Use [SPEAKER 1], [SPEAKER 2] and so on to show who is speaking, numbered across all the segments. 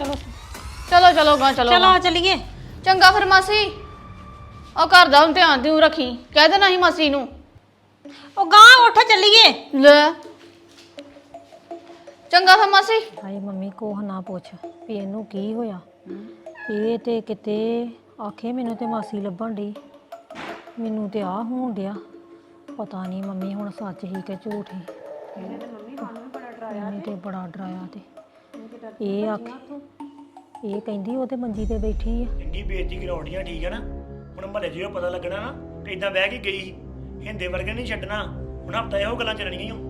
[SPEAKER 1] ਚਲੋ।
[SPEAKER 2] ਚਲੋ ਚਲੋ ਗਾ ਚਲੋ।
[SPEAKER 1] ਚਲੋ ਆ ਚੱਲੀਏ।
[SPEAKER 2] ਚੰਗਾ ਫਿਰ ਮਾਸੀ। ਉਹ ਘਰ ਦਾ ਹੁਣ ਧਿਆਨ ਦਿਉ ਰੱਖੀ। ਕਹਿ ਦੇਣਾ ਸੀ ਮਾਸੀ ਨੂੰ।
[SPEAKER 1] ਉਹ ਗਾਂ ਉੱਠ ਚੱਲੀਏ।
[SPEAKER 2] ਲੈ। ਚੰਗਾ ਫਿਰ ਮਾਸੀ।
[SPEAKER 1] ਹਾਏ ਮੰਮੀ ਕੋਹ ਨਾ ਪੁੱਛ ਵੀ ਇਹਨੂੰ ਕੀ ਹੋਇਆ। ਇਹ ਤੇ ਕਿਤੇ ਆਖੇ ਮੈਨੂੰ ਤੇ ਮਾਸੀ ਲੱਭਣ ਡਈ। ਮੈਨੂੰ ਤੇ ਆ ਹੋਣ ਡਿਆ। ਪਤਾ ਨਹੀਂ ਮੰਮੀ ਹੁਣ ਸੱਚ ਹੀ ਕਿ ਝੂਠ ਹੀ। ਮੰਮੀ ਤੇ ਬੜਾ ਡਰਾਇਆ ਤੇ। ਇਹ ਆਖੇ ਇਹ ਕਹਿੰਦੀ ਉਹ ਤੇ ਮੰਜੀ ਤੇ ਬੈਠੀ ਆ।
[SPEAKER 3] ਇੰਨੀ ਬੇਇੱਜ਼ਤੀ ਕਰਾਉਂਦੀਆਂ ਠੀਕ ਹੈ ਨਾ। ਹੁਣ ਮਹੱਲੇ ਇਹ ਪਤਾ ਲੱਗਣਾ ਨਾ ਕਿ ਇਦਾਂ ਬਹਿ ਕੇ ਗਈ। ਸੀ। ਹਿੰਦੇ ਵਰਗੇ ਨਹੀਂ ਛੱਡਣਾ। ਹੁਣ ਹਫਤਾ ਇਹੋ ਗੱਲਾਂ ਚੱਲਣਗੀਆਂ ਹੀ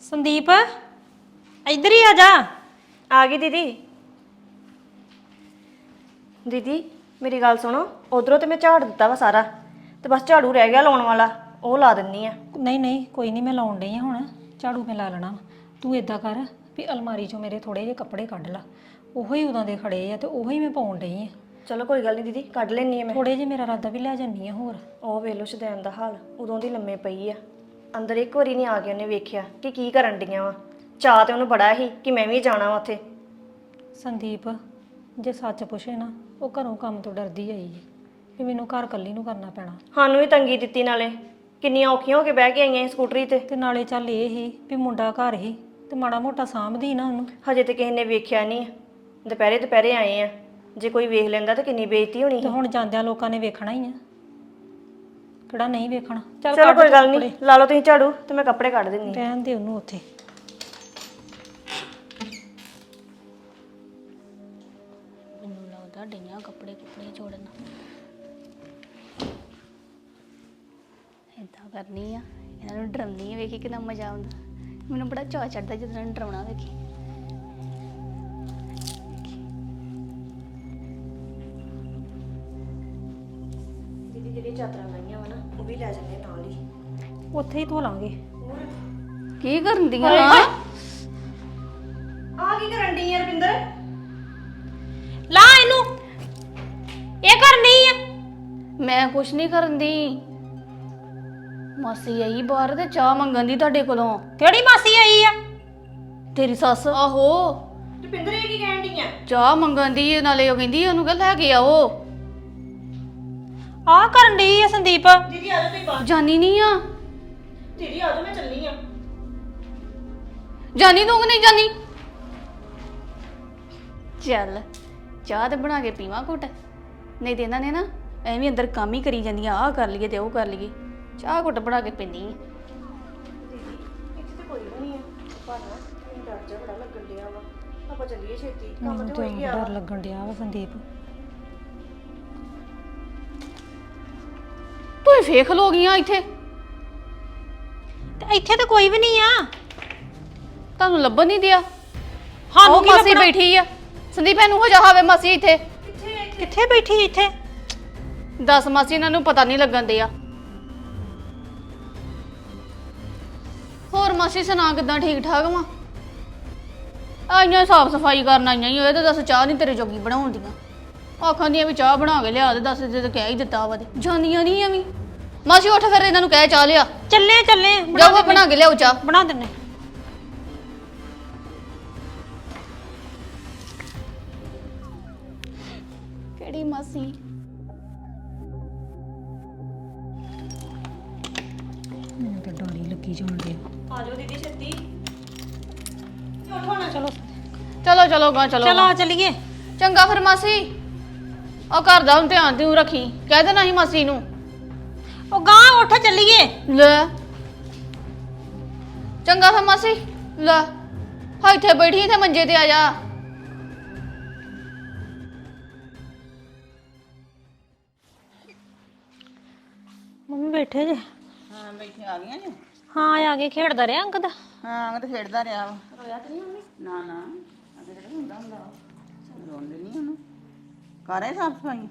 [SPEAKER 1] ਸੰਦੀਪ ਇੱਧਰ ਹੀ ਆ ਜਾ।
[SPEAKER 4] ਆ ਗਈ ਦੀਦੀ। ਦੀਦੀ ਮੇਰੀ ਗੱਲ ਸੁਣੋ। ਉਧਰੋਂ ਤੇ ਮੈਂ ਝਾੜ ਦਿੱਤਾ ਵਾ ਸਾਰਾ। ਤੇ ਬਸ ਝਾੜੂ ਰਹਿ ਗਿਆ ਲਾਉਣ ਵਾਲਾ। ਉਹ ਲਾ ਦਿੰਨੀ ਆ।
[SPEAKER 1] ਨਹੀਂ ਨਹੀਂ ਕੋਈ ਨਹੀਂ ਮੈਂ ਲਾਉਣ ਡਈ ਆ ਹੁਣ। ਝਾੜੂ ਮੈਂ ਲਾ ਲੈਣਾ। ਤੂੰ ਇਦਾਂ ਕਰ ਵੀ ਅਲਮਾਰੀ ਚੋਂ ਮੇਰੇ ਥੋੜੇ ਜਿਹੇ ਕੱਪੜੇ ਕੱਢ ਲਾ। ਉਹੋ ਹੀ ਉਦਾਂ ਦੇ ਖੜੇ ਆ ਤੇ ਉਹੋ ਹੀ ਮੈਂ ਪਾਉਣ ਡਈ ਆ।
[SPEAKER 4] ਚਲੋ ਕੋਈ ਗੱਲ ਨਹੀਂ ਦੀਦੀ ਕੱਢ ਲੈਣੀ ਆ ਮੈਂ।
[SPEAKER 1] ਥੋੜੇ ਜਿਹੇ ਮੇਰਾ ਰਾਦਾ ਵੀ ਲੈ ਜਾਨੀ ਆ ਹੋਰ।
[SPEAKER 4] ਉਹ ਵੇਖ ਲੋ ਸ਼ਦੈਨ ਦਾ ਹਾਲ ਉਦੋਂ ਦੀ ਲੰਮੇ ਪਈ ਆ। ਅੰਦਰ ਇੱਕ ਵਾਰੀ ਨਹੀਂ ਆ ਕੇ ਉਹਨੇ ਵੇਖਿਆ ਕਿ ਕੀ ਕਰਨ ਡੀਆਂ ਵਾ। ਚਾਹ ਤੇ ਉਹਨੂੰ ਬੜਾ ਸੀ ਕਿ ਮੈਂ ਵੀ ਜਾਣਾ ਵਾ ਉੱਥੇ।
[SPEAKER 1] ਸੰਦੀਪ ਜੇ ਸੱਚ ਪੁੱਛੇ ਨਾ ਉਹ ਘਰੋਂ ਕੰਮ ਤੋਂ ਡਰਦੀ ਆਈ ਹੈ ਵੀ ਮੈਨੂੰ ਘਰ ਕੱਲੀ ਨੂੰ ਕਰਨਾ ਪੈਣਾ।
[SPEAKER 4] ਸਾਨੂੰ ਵੀ ਤੰਗੀ ਦਿੱਤੀ ਨਾਲੇ। ਕਿੰਨੀਆਂ ਔਖੀਆਂ ਹੋ ਕੇ ਬਹਿ ਕੇ ਆਈਆਂ ਸੀ ਸਕੂਟਰੀ ਤੇ?
[SPEAKER 1] ਤੇ ਨਾਲੇ ਚੱਲ ਇਹ ਹੀ ਵੀ ਮੁੰਡਾ ਘਰ ਹੀ ਤੇ ਮਾੜਾ ਮੋਟਾ ਸਾਂਭਦੀ ਨਾ ਉਹਨੂੰ।
[SPEAKER 4] ਹਜੇ ਤੇ ਕਿਸੇ ਨੇ ਵੇਖਿਆ ਨਹੀਂ। ਦੁਪਹਿਰੇ ਦੁਪਹਿਰੇ ਆਏ ਆ। ਜੇ ਕੋਈ ਵੇਖ ਲੈਂਦਾ ਤਾਂ ਕਿੰਨੀ ਬੇਇੱਜ਼ਤੀ ਹੋਣੀ
[SPEAKER 1] ਤੇ
[SPEAKER 4] ਸੀ
[SPEAKER 1] ਹੁਣ ਜਾਂਦਿਆਂ ਲੋਕਾਂ ਨੇ ਵੇਖਣਾ ਹੀ ਆ। ਕਿਹੜਾ ਨਹੀਂ ਵੇਖਣਾ? ਚੱਲ
[SPEAKER 4] ਚਲੋ
[SPEAKER 1] ਕੱਢ
[SPEAKER 4] ਕੋਈ ਗੱਲ। ਨਹੀਂ ਲਾ ਲਓ ਤੁਸੀਂ ਝਾੜੂ ਤੇ ਮੈਂ ਕੱਪੜੇ ਕੱਢ ਦਿੰਨੀ।
[SPEAKER 1] ਰਹਿਣ ਦੇ ਉਹਨੂੰ ਉੱਥੇ।
[SPEAKER 2] ਕਰਨੀ ਆ ਇਹਨਾਂ ਨੂੰ ਡਰਾਉਣੀ ਆ ਵੇਖੀ ਕਿੰਨਾ ਮਜ਼ਾ ਆਉਂਦਾ। ਮੈਨੂੰ ਬੜਾ ਚਾਅ ਚੜਦਾ ਜਦੋਂ ਇਹਨਾਂ ਡਰਾਉਣਾ ਵੇਖੀ।
[SPEAKER 4] ਦੀਦੀ ਜਿਹੜੀ ਚਾਦਰਾਂ ਲਾਈਆਂ ਵਾ ਨਾ ਉਹ ਵੀ ਲੈ ਜਾਂਦੇ ਨਾਲ ਹੀ।
[SPEAKER 1] ਉੱਥੇ ਹੀ ਧੋ ਲਾਂਗੇ।
[SPEAKER 2] ਕੀ ਕਰਨ ਦੀਆਂ
[SPEAKER 4] ਆ ਕੀ ਕਰਨ ਡਈ ਆ ਰਵਿੰਦਰ
[SPEAKER 1] ਲਾ ਇਹਨੂੰ। ਇਹ ਕਰ ਨਹੀਂ ਆ।
[SPEAKER 2] ਮੈਂ ਕੁਛ ਨਹੀਂ ਕਰਨ ਦੀ ਮਾਸੀ ਆਈ ਬਾਹਰ ਤੇ ਚਾਹ ਮੰਗਣ ਦੀ ਤੁਹਾਡੇ ਕੋਲੋਂ।
[SPEAKER 1] ਕਿਹੜੀ ਮਾਸੀ ਆਈ ਆ?
[SPEAKER 2] ਤੇਰੀ ਸੱਸ। ਆਹੋ।
[SPEAKER 4] ਰਵਿੰਦਰ ਇਹ ਕੀ ਕਹਿਣ ਆ?
[SPEAKER 2] ਚਾਹ ਮੰਗਣ ਦੀ ਨਾਲੇ ਉਹ ਕਹਿੰਦੀ ਉਹਨੂੰ ਕਹ ਲੈ ਕੇ ਆਓ।
[SPEAKER 1] ਆ ਕਰਨ ਡਈ ਆ ਸੰਦੀਪ।
[SPEAKER 4] ਦੀਦੀ ਆ ਜਾ ਤੁਸੀਂ ਬਾਹਰ।
[SPEAKER 2] ਜਾਨੀ ਨਹੀਂ ਆ।
[SPEAKER 4] ਦੀਦੀ ਆ ਜਾ ਮੈਂ ਚੱਲੀ ਆ।
[SPEAKER 2] ਜਾਨੀ ਤੂੰ ਕਿ ਨਹੀਂ ਜਾਨੀ? ਚੱਲ ਚਾਹ ਤੇ ਬਣਾ ਕੇ ਪੀਵਾਂ ਘੁੱਟ। ਨਹੀਂ ਤੇ ਇਹਨਾਂ ਨੇ ਨਾ ਐਵੇਂ ਅੰਦਰ ਕੰਮ ਹੀ ਕਰੀ ਜਾਂਦੀਆਂ ਆਹ ਕਰ ਲਈਏ ਤੇ ਉਹ ਕਰ ਲਈਏ। ਚਾਹ ਘੁੱਟ ਬਣਾ ਕੇ
[SPEAKER 4] ਦੀਦੀ ਇੱਥੇ ਤੇ ਕੋਈ ਵੀ ਨਹੀਂ ਆ ਪਰ ਨਾ ਮੈਨੂੰ ਡਰ ਜਾ ਬੜਾ ਲੱਗਣ ਡਿਆ ਵਾ। ਆਪਾਂ ਚੱਲੀਏ ਛੇਤੀ ਕੰਮ
[SPEAKER 1] ਮੈਨੂੰ
[SPEAKER 4] ਤੇ
[SPEAKER 1] ਤੇ
[SPEAKER 4] ਹੋ ਹੀ ਗਿਆ
[SPEAKER 1] ਡਰ ਲੱਗਣ ਡਿਆ ਵਾ ਸੰਦੀਪ।
[SPEAKER 2] ਤੂੰ ਹੀ ਫੇਖ ਲੋ ਗਈਆਂ ਇੱਥੇ।
[SPEAKER 1] ਤੇ ਇੱਥੇ ਤਾਂ ਕੋਈ ਵੀ ਨਹੀਂ ਆ।
[SPEAKER 2] ਤੁਹਾਨੂੰ ਲੱਭਣ ਨਹੀਂ ਦਿਆ। ਉਹ
[SPEAKER 1] ਕੀ
[SPEAKER 2] ਮਾਸੀ? ਬੈਠੀ ਆ। ਸੰਦੀਪ ਇਹਨੂੰ ਹੋ ਜਾ ਹਾਵੇ ਮਾਸੀ ਇੱਥੇ।
[SPEAKER 1] ਕਿੱਥੇ ਬੈਠੀ ਇੱਥੇ?
[SPEAKER 2] ਦੱਸ ਮਾਸੀ ਇਹਨਾਂ ਨੂੰ ਪਤਾ ਨਹੀਂ ਲੱਗਣ ਦਿਆ। ਮਾਸੀ ਸੁਣਾ ਕਿਦਾਂ ਠੀਕ ਠਾਕ ਵਾ? ਆਈਆਂ ਸਾਫ਼ ਸਫ਼ਾਈ ਕਰਨ ਆਈਆਂ ਹੀ ਹੋਏ ਤੇ ਦੱਸ ਚਾਹ ਨਹੀਂ ਤੇਰੇ ਜੋਗੀ ਬਣਾਉਂਦੀਆਂ ਆਖਾਂ ਦੀਆਂ ਵੀ ਚਾਹ ਬਣਾ ਕੇ ਲਿਆ ਦੇ ਦੱਸ ਜੇ ਤੇ ਕਹਿ ਹੀ ਦਿੱਤਾ ਵਾ ਤੇ। ਜਾਂਦੀਆਂ ਨਹੀਂ ਐਵੇਂ। ਮਾਸੀ ਉੱਠ ਫਿਰ ਇਹਨਾਂ ਨੂੰ ਕਹਿ ਚਾਹ ਲਿਆ।
[SPEAKER 1] ਚੱਲੇ ਚੱਲੇ
[SPEAKER 2] ਜਾਓ ਬਣਾ ਕੇ ਲਿਆਓ ਚਾਹ।
[SPEAKER 1] ਬਣਾ ਦਿੰਨੇ।
[SPEAKER 2] ਕਿਹੜੀ ਮਾਸੀ?
[SPEAKER 1] ਮੈਨੂੰ ਤਾਂ ਡਰ ਹੀ ਲੱਗੀ ਜਾਣ ਡਿਆ।
[SPEAKER 4] ਆ ਜਾਓ ਦੀਦੀ ਛੇਤੀ।
[SPEAKER 1] ਚਲੋ
[SPEAKER 2] ਚਲੋ। ਚਲੋ ਗਾ ਚਲੋ
[SPEAKER 1] ਚਲੋ ਚੱਲੀਏ।
[SPEAKER 2] ਚੰਗਾ ਫਿਰ ਮਾਸੀ। ਉਹ ਘਰ ਦਾ ਹੁਣ ਧਿਆਨ ਦਿਉ ਰੱਖੀ। ਕਹਿ ਦੇਣਾ ਸੀ ਮਾਸੀ ਨੂੰ।
[SPEAKER 1] ਉਹ ਗਾਂ ਉੱਠ ਚੱਲੀਏ।
[SPEAKER 2] ਲੈ। ਚੰਗਾ ਫਿਰ ਮਾਸੀ। ਲੈ। ਹਾਂ ਇੱਥੇ ਬੈਠੀ ਇੱਥੇ ਮੰਜੇ ਤੇ ਆ ਜਾ।
[SPEAKER 1] ਮੰਮੀ ਬੈਠੇ ਜੇ।
[SPEAKER 5] ਹਾਂ ਬੈਠੇ ਆ ਗਈਆਂ ਜੀ
[SPEAKER 1] ਹਾਂ ਆ ਕੇ ਖੇਡਦਾ ਰਿਹਾ ਅੰਕ ਦਾ
[SPEAKER 5] ਹਾਂ ਤਾਂ ਖੇਡਦਾ ਰਿਹਾ ਵਾ। ਰੋਇਆ ਤੇ ਨਹੀਂ ਮੰਮੀ ਨਾ ਨਾ ਅਗੇ ਜਿਹੜਾ ਹੁੰਦਾ ਹੁੰਦਾ ਵਾ। ਰੋਂਦੇ ਨਹੀਂ ਉਹਨੂੰ। ਕਰੇ ਸਾਫ਼ ਸਫ਼ਾਈ?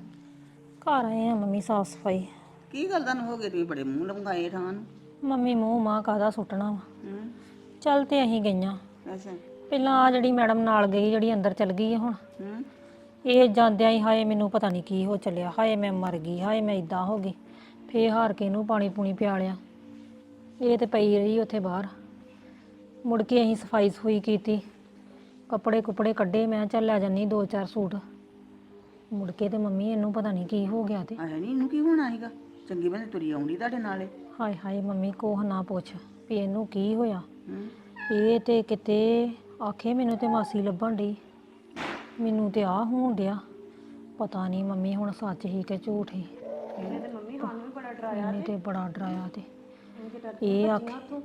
[SPEAKER 1] ਘਰ ਆਏ ਆ ਮੰਮੀ ਸਾਫ਼ ਸਫ਼ਾਈ।
[SPEAKER 5] ਕੀ ਗੱਲ ਤੁਹਾਨੂੰ ਹੋ ਗਈ? ਤੁਸੀਂ ਬੜੇ ਮੂੰਹ ਲੰਗਾਏ ਠਾਂ ਨੂੰ
[SPEAKER 1] ਮੰਮੀ ਮੂੰਹ ਮਾਂ ਕਾਦਾ ਸੁੱਟਣਾ ਵਾ।
[SPEAKER 5] ਹੂੰ।
[SPEAKER 1] ਚੱਲ ਤੇ ਅਸੀਂ ਗਈਆਂ।
[SPEAKER 5] ਅੱਛਾ।
[SPEAKER 1] ਪਹਿਲਾਂ ਆ ਜਿਹੜੀ ਮੈਡਮ ਨਾਲ ਗਈ ਜਿਹੜੀ ਅੰਦਰ ਚਲ ਗਈ ਆ ਹੁਣ।
[SPEAKER 5] ਹੂੰ।
[SPEAKER 1] ਇਹ ਜਾਂਦਿਆਂ ਹੀ ਹਾਏ ਮੈਨੂੰ ਪਤਾ ਨਹੀਂ ਕੀ ਹੋ ਚੱਲਿਆ। ਹਾਏ ਮੈਂ ਮਰ ਗਈ ਹਾਏ ਮੈਂ ਇਦਾਂ ਹੋ ਗਈ। ਫੇਰ ਹਾਰ ਕੇ ਇਹਨੂੰ ਪਾਣੀ ਪੂਣੀ ਪਿਆ ਲਿਆ। ਇਹ ਤੇ ਪਈ ਰਹੀ ਉੱਥੇ ਬਾਹਰ। ਮੁੜ ਕੇ ਅਸੀਂ ਸਫ਼ਾਈ ਸਫੂਈ ਕੀਤੀ। ਕੱਪੜੇ ਕੁਪੜੇ ਕੱਢੇ ਮੈਂ ਚੱਲ ਲੈ ਜੰਨੀ ਦੋ ਚਾਰ ਸੂਟ। ਮੁੜ ਕੇ ਤੇ ਮੰਮੀ ਇਹਨੂੰ ਪਤਾ ਨਹੀਂ ਕੀ ਹੋ ਗਿਆ ਤੇ।
[SPEAKER 5] ਆਇਆ ਨਹੀਂ ਇਹਨੂੰ ਕੀ ਹੋਣਾ ਸੀਗਾ? ਚੰਗੀ ਬੰਦੇ ਤੁਰੀ ਆਉਂਦੀ ਤੁਹਾਡੇ ਨਾਲੇ।
[SPEAKER 1] ਹਾਏ ਹਾਏ ਮੰਮੀ ਕੋਹ ਨਾ ਪੁੱਛ ਵੀ ਇਹਨੂੰ ਕੀ ਹੋਇਆ।
[SPEAKER 5] ਹੂੰ।
[SPEAKER 1] ਇਹ ਤੇ ਕਿਤੇ ਆਖੇ ਮੈਨੂੰ ਤੇ ਮਾਸੀ ਲੱਭਣ ਡਈ। ਮੈਨੂੰ ਤੇ ਆ ਹੋਣ ਡਿਆ। ਪਤਾ ਨਹੀਂ ਮੰਮੀ ਹੁਣ ਸੱਚ ਹੀ ਕਿ ਝੂਠ ਹੀ।
[SPEAKER 4] ਇਹਨੇ ਤੇ ਮੰਮੀ ਸਾਨੂੰ ਵੀ ਬੜਾ ਡਰਾਇਆ
[SPEAKER 1] ਤੇ ਬੜਾ ਡਰਾਇਆ ਤੇ।
[SPEAKER 4] ਡਰ
[SPEAKER 1] ਇਹ ਆਖੇ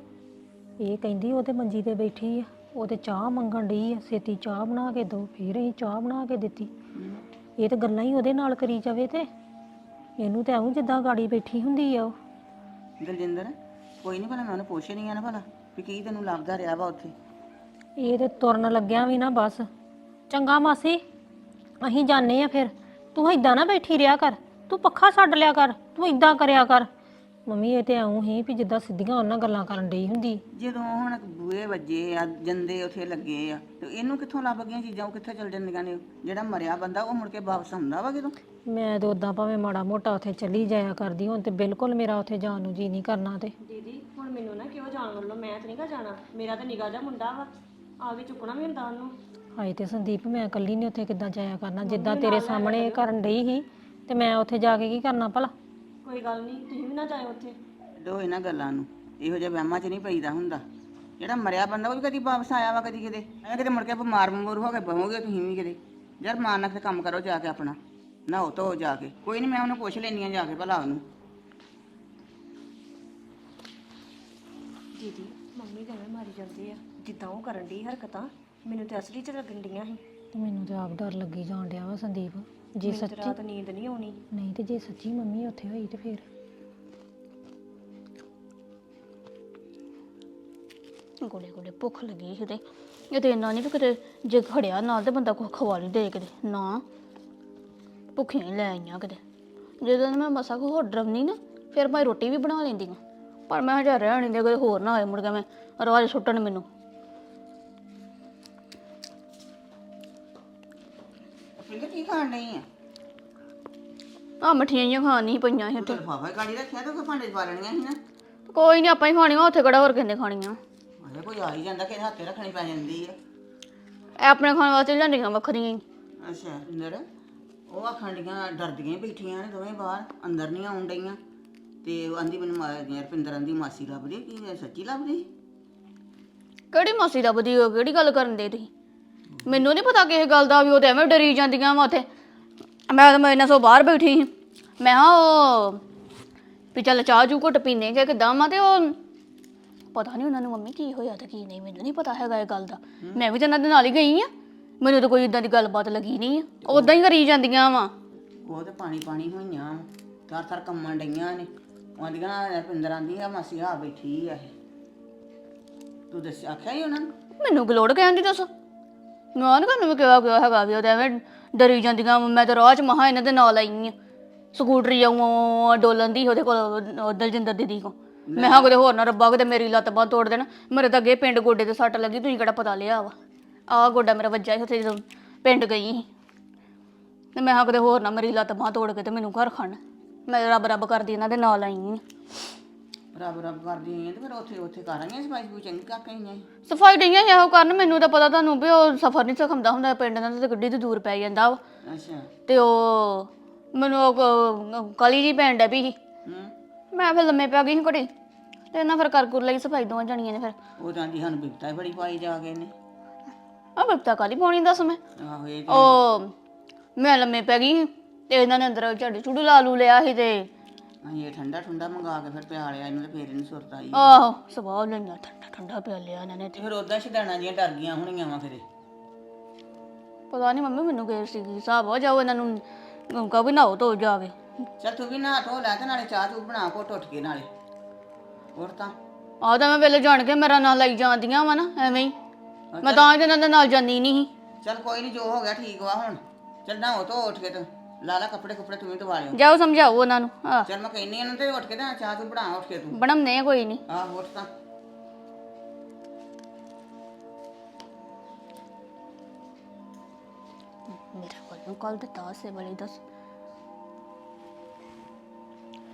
[SPEAKER 1] ਇਹ ਕਹਿੰਦੀ ਉਹ ਤੇ ਮੰਜੀ ਤੇ ਬੈਠੀ ਆ ਉਹ ਤੇ ਚਾਹ ਮੰਗਣ ਡਈ ਆ ਛੇਤੀ ਚਾਹ ਬਣਾ ਕੇ ਦੋ ਫਿਰ ਅਸੀਂ ਚਾਹ ਬਣਾ ਕੇ ਦਿੱਤੀ। ਇਹ ਤੇ ਗੱਲਾਂ ਹੀ ਉਹਦੇ ਨਾਲ ਕਰੀ ਜਾਵੇ ਤੇ। ਇਹਨੂੰ ਤੇ ਐਵੇਂ ਜਿੱਦਾਂ ਗਾੜੀ ਬੈਠੀ ਹੁੰਦੀ ਆ ਉਹ।
[SPEAKER 5] ਦਲਜਿੰਦਰ ਕੋਈ ਨਹੀਂ ਭਲਾ ਮੈਂ ਉਹਨੂੰ ਪੁੱਛ ਨਹੀਂ ਆ ਨਾ ਭਲਾ ਵੀ ਕੀ ਤੈਨੂੰ ਲੱਭਦਾ ਰਿਹਾ ਵਾ ਉੱਥੇ?
[SPEAKER 1] ਇਹ ਤੇ ਤੁਰਨ ਲੱਗਿਆ ਵੀ ਨਾ ਬਸ। ਚੰਗਾ ਮਾਸੀ ਅਸੀਂ ਜਾਣੇ ਆ ਫਿਰ। ਤੂੰ ਏਦਾਂ ਨਾ ਬੈਠੀ ਰਿਆ ਕਰ ਤੂੰ ਪੱਖਾ ਛੱਡ ਲਿਆ ਕਰ ਤੂੰ ਏਦਾਂ ਕਰਿਆ ਕਰ। ਮੰਮੀ ਇਹ ਤੇ ਐਉਂ ਹੀ ਵੀ ਜਿੱਦਾਂ ਸਿੱਧੀਆਂ ਉਹਨਾਂ ਗੱਲਾਂ ਕਰਨ ਡਈ ਹੁੰਦੀ।
[SPEAKER 5] ਜਦੋਂ ਹੁਣ ਬੂਏ ਵੱਜੇ ਆ ਜੰਦੇ ਉੱਥੇ ਲੱਗੇ ਆ ਤੇ ਇਹਨੂੰ ਕਿੱਥੋਂ ਲੱਭ ਗਈਆਂ ਚੀਜ਼ਾਂ ਉਹ ਕਿੱਥੇ ਚਲ ਜਾਂਦੀਆਂ ਨੇ? ਜਿਹੜਾ ਮਰਿਆ ਬੰਦਾ ਉਹ ਮੁੜ ਕੇ ਵਾਪਸ ਆਉਂਦਾ ਵਾ ਕਿਦੋਂ?
[SPEAKER 1] ਮੈਂ ਤੇ ਉਦਾਂ ਭਾਵੇਂ ਮਾੜਾ ਮੋਟਾ ਉੱਥੇ ਚੱਲੀ ਜਾਇਆ ਕਰਦੀ ਹੁਣ ਤੇ ਬਿਲਕੁਲ ਮੇਰਾ ਉੱਥੇ ਜਾਣ ਨੂੰ ਜੀ ਨਹੀਂ ਕਰਨਾ ਤੇ।
[SPEAKER 4] ਦੀਦੀ ਹੁਣ ਮੈਨੂੰ ਨਾ ਕਿਉਂ ਜਾਣ ਵੱਲੋਂ ਮੈਂ ਤੇ ਨਹੀਂਗਾ ਜਾਣਾ। ਮੇਰਾ ਤਾਂ ਨਿਗਾਹ ਜਾ ਮੁੰਡਾ ਵਾ ਆ ਕੇ ਚੁੱਕਣਾ ਵੀ ਹੁੰਦਾ ਉਹਨੂੰ।
[SPEAKER 1] ਹਾਏ ਤੇ ਸੰਦੀਪ ਮੈਂ ਇਕੱਲੀ ਨੇ ਉੱਥੇ ਕਿੱਦਾਂ ਜਾਇਆ ਕਰਨਾ? ਜਿੱਦਾਂ ਤੇਰੇ ਸਾਹਮਣੇ ਕਰਨ ਡਈ ਸੀ ਤੇ ਮੈਂ ਉੱਥੇ ਜਾ ਕੇ ਕੀ ਕਰਨਾ ਭਲਾ?
[SPEAKER 4] ਕੋਈ ਗੱਲ ਨਹੀਂ ਤੁਸੀਂ ਵੀ ਨਾ ਜਾਇਓ ਉੱਥੇ।
[SPEAKER 5] ਦੋ ਇਹਨਾਂ ਗੱਲਾਂ ਨੂੰ ਇਹੋ ਜਿਹਾ ਵਹਿਮਾਂ 'ਚ ਨਹੀਂ ਪਈਦਾ ਹੁੰਦਾ। ਜਿਹੜਾ ਮਰਿਆ ਬੰਦਾ ਉਹ ਵੀ ਕਦੀ ਵਾਪਸ ਆਇਆ ਵਾ ਕਦੀ ਕਿਤੇ। ਐ ਕਿਤੇ ਮੁੜ ਕੇ ਬਿਮਾਰ ਬਮੂਰ ਹੋ ਕੇ ਬਹੋਗੇ ਤੁਸੀਂ ਵੀ ਕਿਤੇ। ਯਾਰ ਮਾਨ ਨਾਲ ਕਿਤੇ ਕੰਮ ਕਰੋ ਜਾ ਕੇ ਆਪਣਾ ਨਹਾਓ ਧੋ ਜਾ ਕੇ। ਕੋਈ ਨਹੀਂ ਮੈਂ ਉਹਨੂੰ ਪੁੱਛ ਲੈਣੀ ਆ ਜਾ ਕੇ ਭਲਾ ਉਹਨੂੰ।
[SPEAKER 4] ਦੀਦੀ ਮੰਮੀ ਕਿਵੇਂ ਮਾਰੀ ਜਾਂਦੀ ਆ? ਜਿੱਦਾਂ ਉਹ ਕਰਨ ਦੀ ਹਰਕਤਾਂ ਮੈਨੂੰ ਤੇ ਅਸਲੀ ਚ ਲੱਗਣ ਡੀਆਂ ਸੀ।
[SPEAKER 1] ਮੈਨੂੰ ਤੇ ਆਪ ਡਰ ਲੱਗੀ ਜਾਣ ਡਿਆ ਵਾ ਸੰਦੀਪ। ਜੇ
[SPEAKER 4] ਮੈਨੂੰ ਤੇ
[SPEAKER 1] ਸੱਚੀ
[SPEAKER 4] ਰਾਤ ਨੀਂਦ ਨਹੀਂ ਆਉਣੀ।
[SPEAKER 1] ਨਹੀਂ ਤੇ ਜੇ ਸੱਚੀ ਮੰਮੀ ਉੱਥੇ ਹੋਈ ਤੇ ਫਿਰ?
[SPEAKER 2] ਗੋਲੇ ਗੋਲੇ ਭੁੱਖ ਲੱਗੀ ਸੀ ਤੇ। ਇਹ ਤੇ ਇੰਨਾ ਨਹੀਂ ਵੀ ਕਿਤੇ ਜੇ ਖੜਿਆ ਨਾਲ ਤੇ ਬੰਦਾ ਕੁਛ ਖਵਾ ਲਈ ਦੇ ਕਿਤੇ। ਨਾ। ਭੁੱਖੀਆਂ ਹੀ ਲੈ ਆਈਆਂ ਕਿਤੇ। ਜਦੋਂ ਮੈਂ ਮਸਾ ਕੋ ਹੋਰ ਡਰਵਨੀ ਨਾ ਫਿਰ ਮੈਂ ਰੋਟੀ ਵੀ ਬਣਾ ਲੈਂਦੀ ਹਾਂ। ਪਰ ਮੈਂ ਹਜਾ ਰਹਿ ਨਹੀਂ ਦੇ ਕੋਈ ਹੋਰ ਨਾ ਆਏ ਮੁੜ ਕੇ ਮੈਂ। ਰਵਾਜ ਸੁੱਟਣ ਮੈਨੂੰ।
[SPEAKER 5] ਕੀ ਖਾਣ ਨਹੀਂ ਆ?
[SPEAKER 2] ਆ ਮਠੀਆਂ ਜਿਹੀਆਂ ਖਾਣ ਨਹੀਂ ਪਈਆਂ ਸੀ ਉੱਥੇ।
[SPEAKER 5] ਲਫਾਫਾ ਗਾੜੀ ਰੱਖਿਆ ਤਾਂ ਕੋਈ ਭਾਂਡੇ 'ਚ ਪਾ ਲੈਣੀਆਂ ਸੀ ਨਾ?
[SPEAKER 2] ਕੋਈ ਨਹੀਂ ਆਪਾਂ ਹੀ ਖਾਣੀਆਂ ਉੱਥੇ ਕਿਹੜਾ ਹੋਰ ਕਿੰਨੇ ਖਾਣੀਆਂ।
[SPEAKER 5] ਅਰੇ ਕੋਈ ਆ ਹੀ ਜਾਂਦਾ ਕਿ ਹੱਥੇ ਰੱਖਣੀ ਪੈ ਜਾਂਦੀ ਆ।
[SPEAKER 2] ਇਹ ਆਪਣੇ ਖਾਣ ਵਾਸਤੇ ਲਿਆਂਦੀਆਂ ਵੱਖਰੀਆਂ ਹੀ।
[SPEAKER 5] ਅੱਛਾ ਇੰਦਰ ਉਹ ਆਖਣ ਡੀਆਂ ਡਰਦੀਆਂ ਹੀ ਬੈਠੀਆਂ ਨੇ ਦੋਵੇਂ ਬਾਹਰ ਅੰਦਰ ਨਹੀਂ ਆਉਣ ਡਈਆਂ। ਤੇ ਉਹ ਆਂਦੀ ਮੈਨੂੰ ਮਾ- ਰੁਪਿੰਦਰ ਆਂਦੀ ਮਾਸੀ ਲੱਭਦੀ ਕੀ ਇਹ ਸੱਚੀ ਲੱਭਦੀ?
[SPEAKER 2] ਕਿਹੜੀ ਮਾਸੀ ਦਾ ਬਦੀ ਕਿਹੜੀ ਗੱਲ ਕਰਨ ਦੇ ਤੁਸੀਂ? ਮੈਨੂੰ ਨਹੀਂ ਪਤਾ ਕਿਸੇ ਗੱਲ ਦਾ ਵੀ ਉਹ ਤੇ ਐਵੇਂ ਡਰੀ ਜਾਂਦੀਆਂ ਵਾ ਉੱਥੇ। ਮੈਂ ਤਾਂ ਮੈਂ ਇਹਨਾਂ ਸੋ ਬਾਹਰ ਬੈਠੀ ਸੀ। ਮੈਂ ਹਾਂ ਉਹ ਵੀ ਚੱਲ ਚਾਹ ਜੂ ਘੁੱਟ ਪੀਨੇ ਕਿ ਕਿਦਾਂ ਵਾ ਤੇ ਉਹ ਪਤਾ ਨਹੀਂ ਉਹਨਾਂ ਨੂੰ ਮੰਮੀ ਕੀ ਹੋਇਆ ਤੇ ਕੀ ਨਹੀਂ ਮੈਨੂੰ ਨਹੀਂ ਪਤਾ ਹੈਗਾ ਇਹ ਗੱਲ ਦਾ। ਮੈਂ ਵੀ ਤਾਂ ਇਹਨਾਂ ਦੇ ਨਾਲ ਹੀ ਗਈ ਆ। ਮੈਨੂੰ ਤਾਂ ਕੋਈ ਇਦਾਂ ਦੀ ਗੱਲਬਾਤ ਲੱਗੀ ਨਹੀਂ ਆ। ਉਦਾਂ ਹੀ ਕਰੀ ਜਾਂਦੀਆਂ ਵਾ।
[SPEAKER 5] ਉਹ ਤੇ ਪਾਣੀ ਪਾਣੀ ਹੋਈਆਂ ਥਰ ਥਰ ਕੰਮਣ ਡਈਆਂ ਨੇ। ਆਂਦੀਆਂ ਰੁਪਿੰਦਰ ਆਂਦੀ ਆ ਮਾਸੀ ਆ ਬੈਠੀ ਆ ਇਹ। ਤੂੰ ਦੱਸ ਆਖਿਆ ਹੀ ਉਹਨਾਂ ਨੂੰ?
[SPEAKER 2] ਮੈਨੂੰ ਕਿ ਲੋੜ ਕਹਿਣ ਦੀ ਦੱਸ? ਮੈਂ ਨਾ ਤੁਹਾਨੂੰ ਕਿਹਾ ਕਿਹਾ ਹੈਗਾ ਵੀ ਉਹ ਤਾਂ ਐਵੇਂ ਡਰੀ ਜਾਂਦੀਆਂ ਮੈਂ ਤਾਂ ਰਾਹ ਚ ਮਹਾ ਇਹਨਾਂ ਦੇ ਨਾਲ ਆਈ ਆ। ਸਕੂਟਰੀ ਆਉਂ ਡੋਲਣ ਦੀ ਉਹਦੇ ਕੋਲ, ਉਹ ਦਲਜਿੰਦਰ ਦੀਦੀ ਕੋ ਮੈਂ ਹਾਂ ਕਿਤੇ ਹੋਰ ਨਾ ਰੱਬਾ, ਕਿਤੇ ਮੇਰੀ ਲੱਤ ਬਾਹ ਤੋੜ ਦੇਣਾ। ਮੇਰੇ ਤਾਂ ਅੱਗੇ ਪਿੰਡ ਗੋਡੇ ਤੇ ਸੱਟ ਲੱਗੀ, ਤੁਸੀਂ ਕਿਹੜਾ ਪਤਾ ਲਿਆ ਵਾ। ਆਹ ਗੋਡਾ ਮੇਰਾ ਵੱਜਾ ਸੀ ਉੱਥੇ ਜਦੋਂ ਪਿੰਡ ਗਈ ਸੀ। ਤੇ ਮੈਂ ਹਾਂ ਕਿਤੇ ਹੋਰ ਨਾ ਮੇਰੀ ਲੱਤ ਬਾਹ ਤੋੜ ਕੇ ਤੇ ਮੈਨੂੰ ਘਰ ਖਣ ਮੈਂ ਰੱਬ ਰੱਬ ਕਰਦੀ ਇਹਨਾਂ ਦੇ ਨਾਲ ਆਈ ਆ।
[SPEAKER 5] ਰੱਬ ਰੱਬ ਕਰਦੀ ਆਈਆਂ ਤੇ ਫਿਰ ਉੱਥੇ ਸਫ਼ਾਈ ਸਫੂਈ ਚੰਗੀ ਕਰਕੇ ਆਈਆਂ ਸੀ।
[SPEAKER 2] ਸਫ਼ਾਈ ਡਈਆਂ ਇਹੋ ਕਰਨ ਮੈਨੂੰ ਤਾਂ ਪਤਾ ਤੁਹਾਨੂੰ ਵੀ ਉਹ ਸਫਰ ਨਹੀਂ ਸਿਖਾਉਂਦਾ ਹੁੰਦਾ ਪਿੰਡ ਦਾ ਤੇ ਗੱਡੀ ਤੇ ਦੂਰ ਪੈ ਜਾਂਦਾ ਵਾ।
[SPEAKER 5] ਅੱਛਾ।
[SPEAKER 2] ਤੇ ਉਹ ਮੈਨੂੰ ਉਹ ਕ- ਕਾਲੀ ਜੀ ਪੈਣ ਡੈ ਪਈ ਸੀ।
[SPEAKER 5] ਹੂੰ।
[SPEAKER 2] ਮੈਂ ਫਿਰ ਲੰਮੇ ਪੈ ਗਈ ਸੀ ਘੜੀ ਤੇ ਇਹਨਾਂ ਫਿਰ ਕਰ ਕੁਰ ਲਈ ਸਫ਼ਾਈ ਦੋਵਾਂ ਜਣੀਆਂ ਨੇ ਫਿਰ।
[SPEAKER 5] ਉਹ ਤਾਂ ਸਾਨੂੰ ਬਿਪਤਾ ਹੀ ਬੜੀ ਪਾਈ ਜਾ ਗਏ ਨੇ
[SPEAKER 2] ਆ ਬਿਪਤਾ ਕਾਲੀ ਪਾਉਣੀ ਦੱਸ ਮੈਂ?
[SPEAKER 5] ਆਹੋ ਇਹ
[SPEAKER 2] ਉਹ ਮੈਂ ਲੰਮੇ ਪੈ ਗਈ ਸੀ ਤੇ ਇਹਨਾਂ ਨੇ ਅੰਦਰ ਝਾੜੂ ਝੂੜੂ ਲਾ ਲੂ ਲਿਆ ਸੀ ਤੇ
[SPEAKER 5] ਅਸੀਂ ਇਹ ਠੰਡਾ ਠੰਡਾ ਮੰਗਾ ਕੇ ਫਿਰ ਪਿਆ ਲਿਆ ਇਹਨੂੰ ਤੇ ਫੇਰ ਇਹਨੂੰ ਸੁਰਤ ਆਈ
[SPEAKER 2] ਆਹੋ ਸਵਾਹ ਲੈਣਾ ਠੰਡਾ ਠੰਡਾ ਪਿਆ ਲਿਆ ਇਹਨਾਂ ਨੇ
[SPEAKER 5] ਤੇ। ਫਿਰ ਉਦਾਂ ਛਡਾਣਾ ਜੀਆਂ ਡਰ ਗਈਆਂ ਹੋਣੀਆਂ ਵਾ ਫਿਰੇ
[SPEAKER 2] ਪਤਾ ਨਹੀਂ ਮੰਮੀ ਮੈਨੂੰ ਕਿਹ ਸੀ ਹਿਸਾਬ ਹੋ ਜਾਓ ਇਹਨਾਂ ਨੂੰ ਕਹੋ ਵੀ ਨਹਾਓ ਧੋ ਜਾ ਕੇ
[SPEAKER 5] ਚੱਲ ਤੂੰ ਵੀ ਨਹਾ ਧੋ ਲੈ ਤੇ ਨਾਲੇ ਚਾਹ ਤੂੰ ਬਣਾ ਘੁੱਟ ਉੱਠ ਕੇ ਨਾਲੇ। ਹੋਰ ਤਾਂ?
[SPEAKER 2] ਆਹ ਤਾਂ ਮੈਂ ਵੇਲੇ ਜਾਣ ਕੇ ਮੇਰਾ ਨਾਂ ਲਈ ਜਾਂਦੀਆਂ ਵਾ ਨਾ ਐਵੇਂ ਹੀ। ਮੈਂ ਤਾਂ ਇਹਨਾਂ ਦੇ ਨਾਲ ਜਾਂਦੀ ਨਹੀਂ ਸੀ।
[SPEAKER 5] ਚੱਲ ਕੋਈ ਨਹੀਂ ਜੋ ਹੋ ਗਿਆ ਠੀਕ ਵਾ ਹੁਣ। ਚੱਲ ਨਹਾਓ ਧੋ ਉੱਠ ਕੇ ਤੂੰ। ਲਾ ਲਾ ਕੱਪੜੇ ਕੁਪੜੇ ਤੂੰ ਵੀ ਧਵਾ ਲਿਓ।
[SPEAKER 2] ਜਾਓ ਸਮਝਾਓ ਉਹਨਾਂ ਨੂੰ ਆ
[SPEAKER 5] ਚੱਲ ਮੈਂ ਕਹਿੰਨੀ ਇਹਨੂੰ ਤੇ ਉੱਠ ਕੇ ਤੇ ਚਾਹ ਤੂੰ ਬਣਾ ਉੱਠ ਕੇ ਤੂੰ।
[SPEAKER 2] ਬਣਮਨੇ ਆ ਕੋਈ ਨਹੀਂ
[SPEAKER 5] ਆਹ ਉੱਠ ਤਾਂ।
[SPEAKER 2] ਮੇਰੇ ਕੋਲ ਨੂੰ ਕੱਲ ਤੇ ਤਾਸੇ ਵਾਲੀ ਦੱਸ।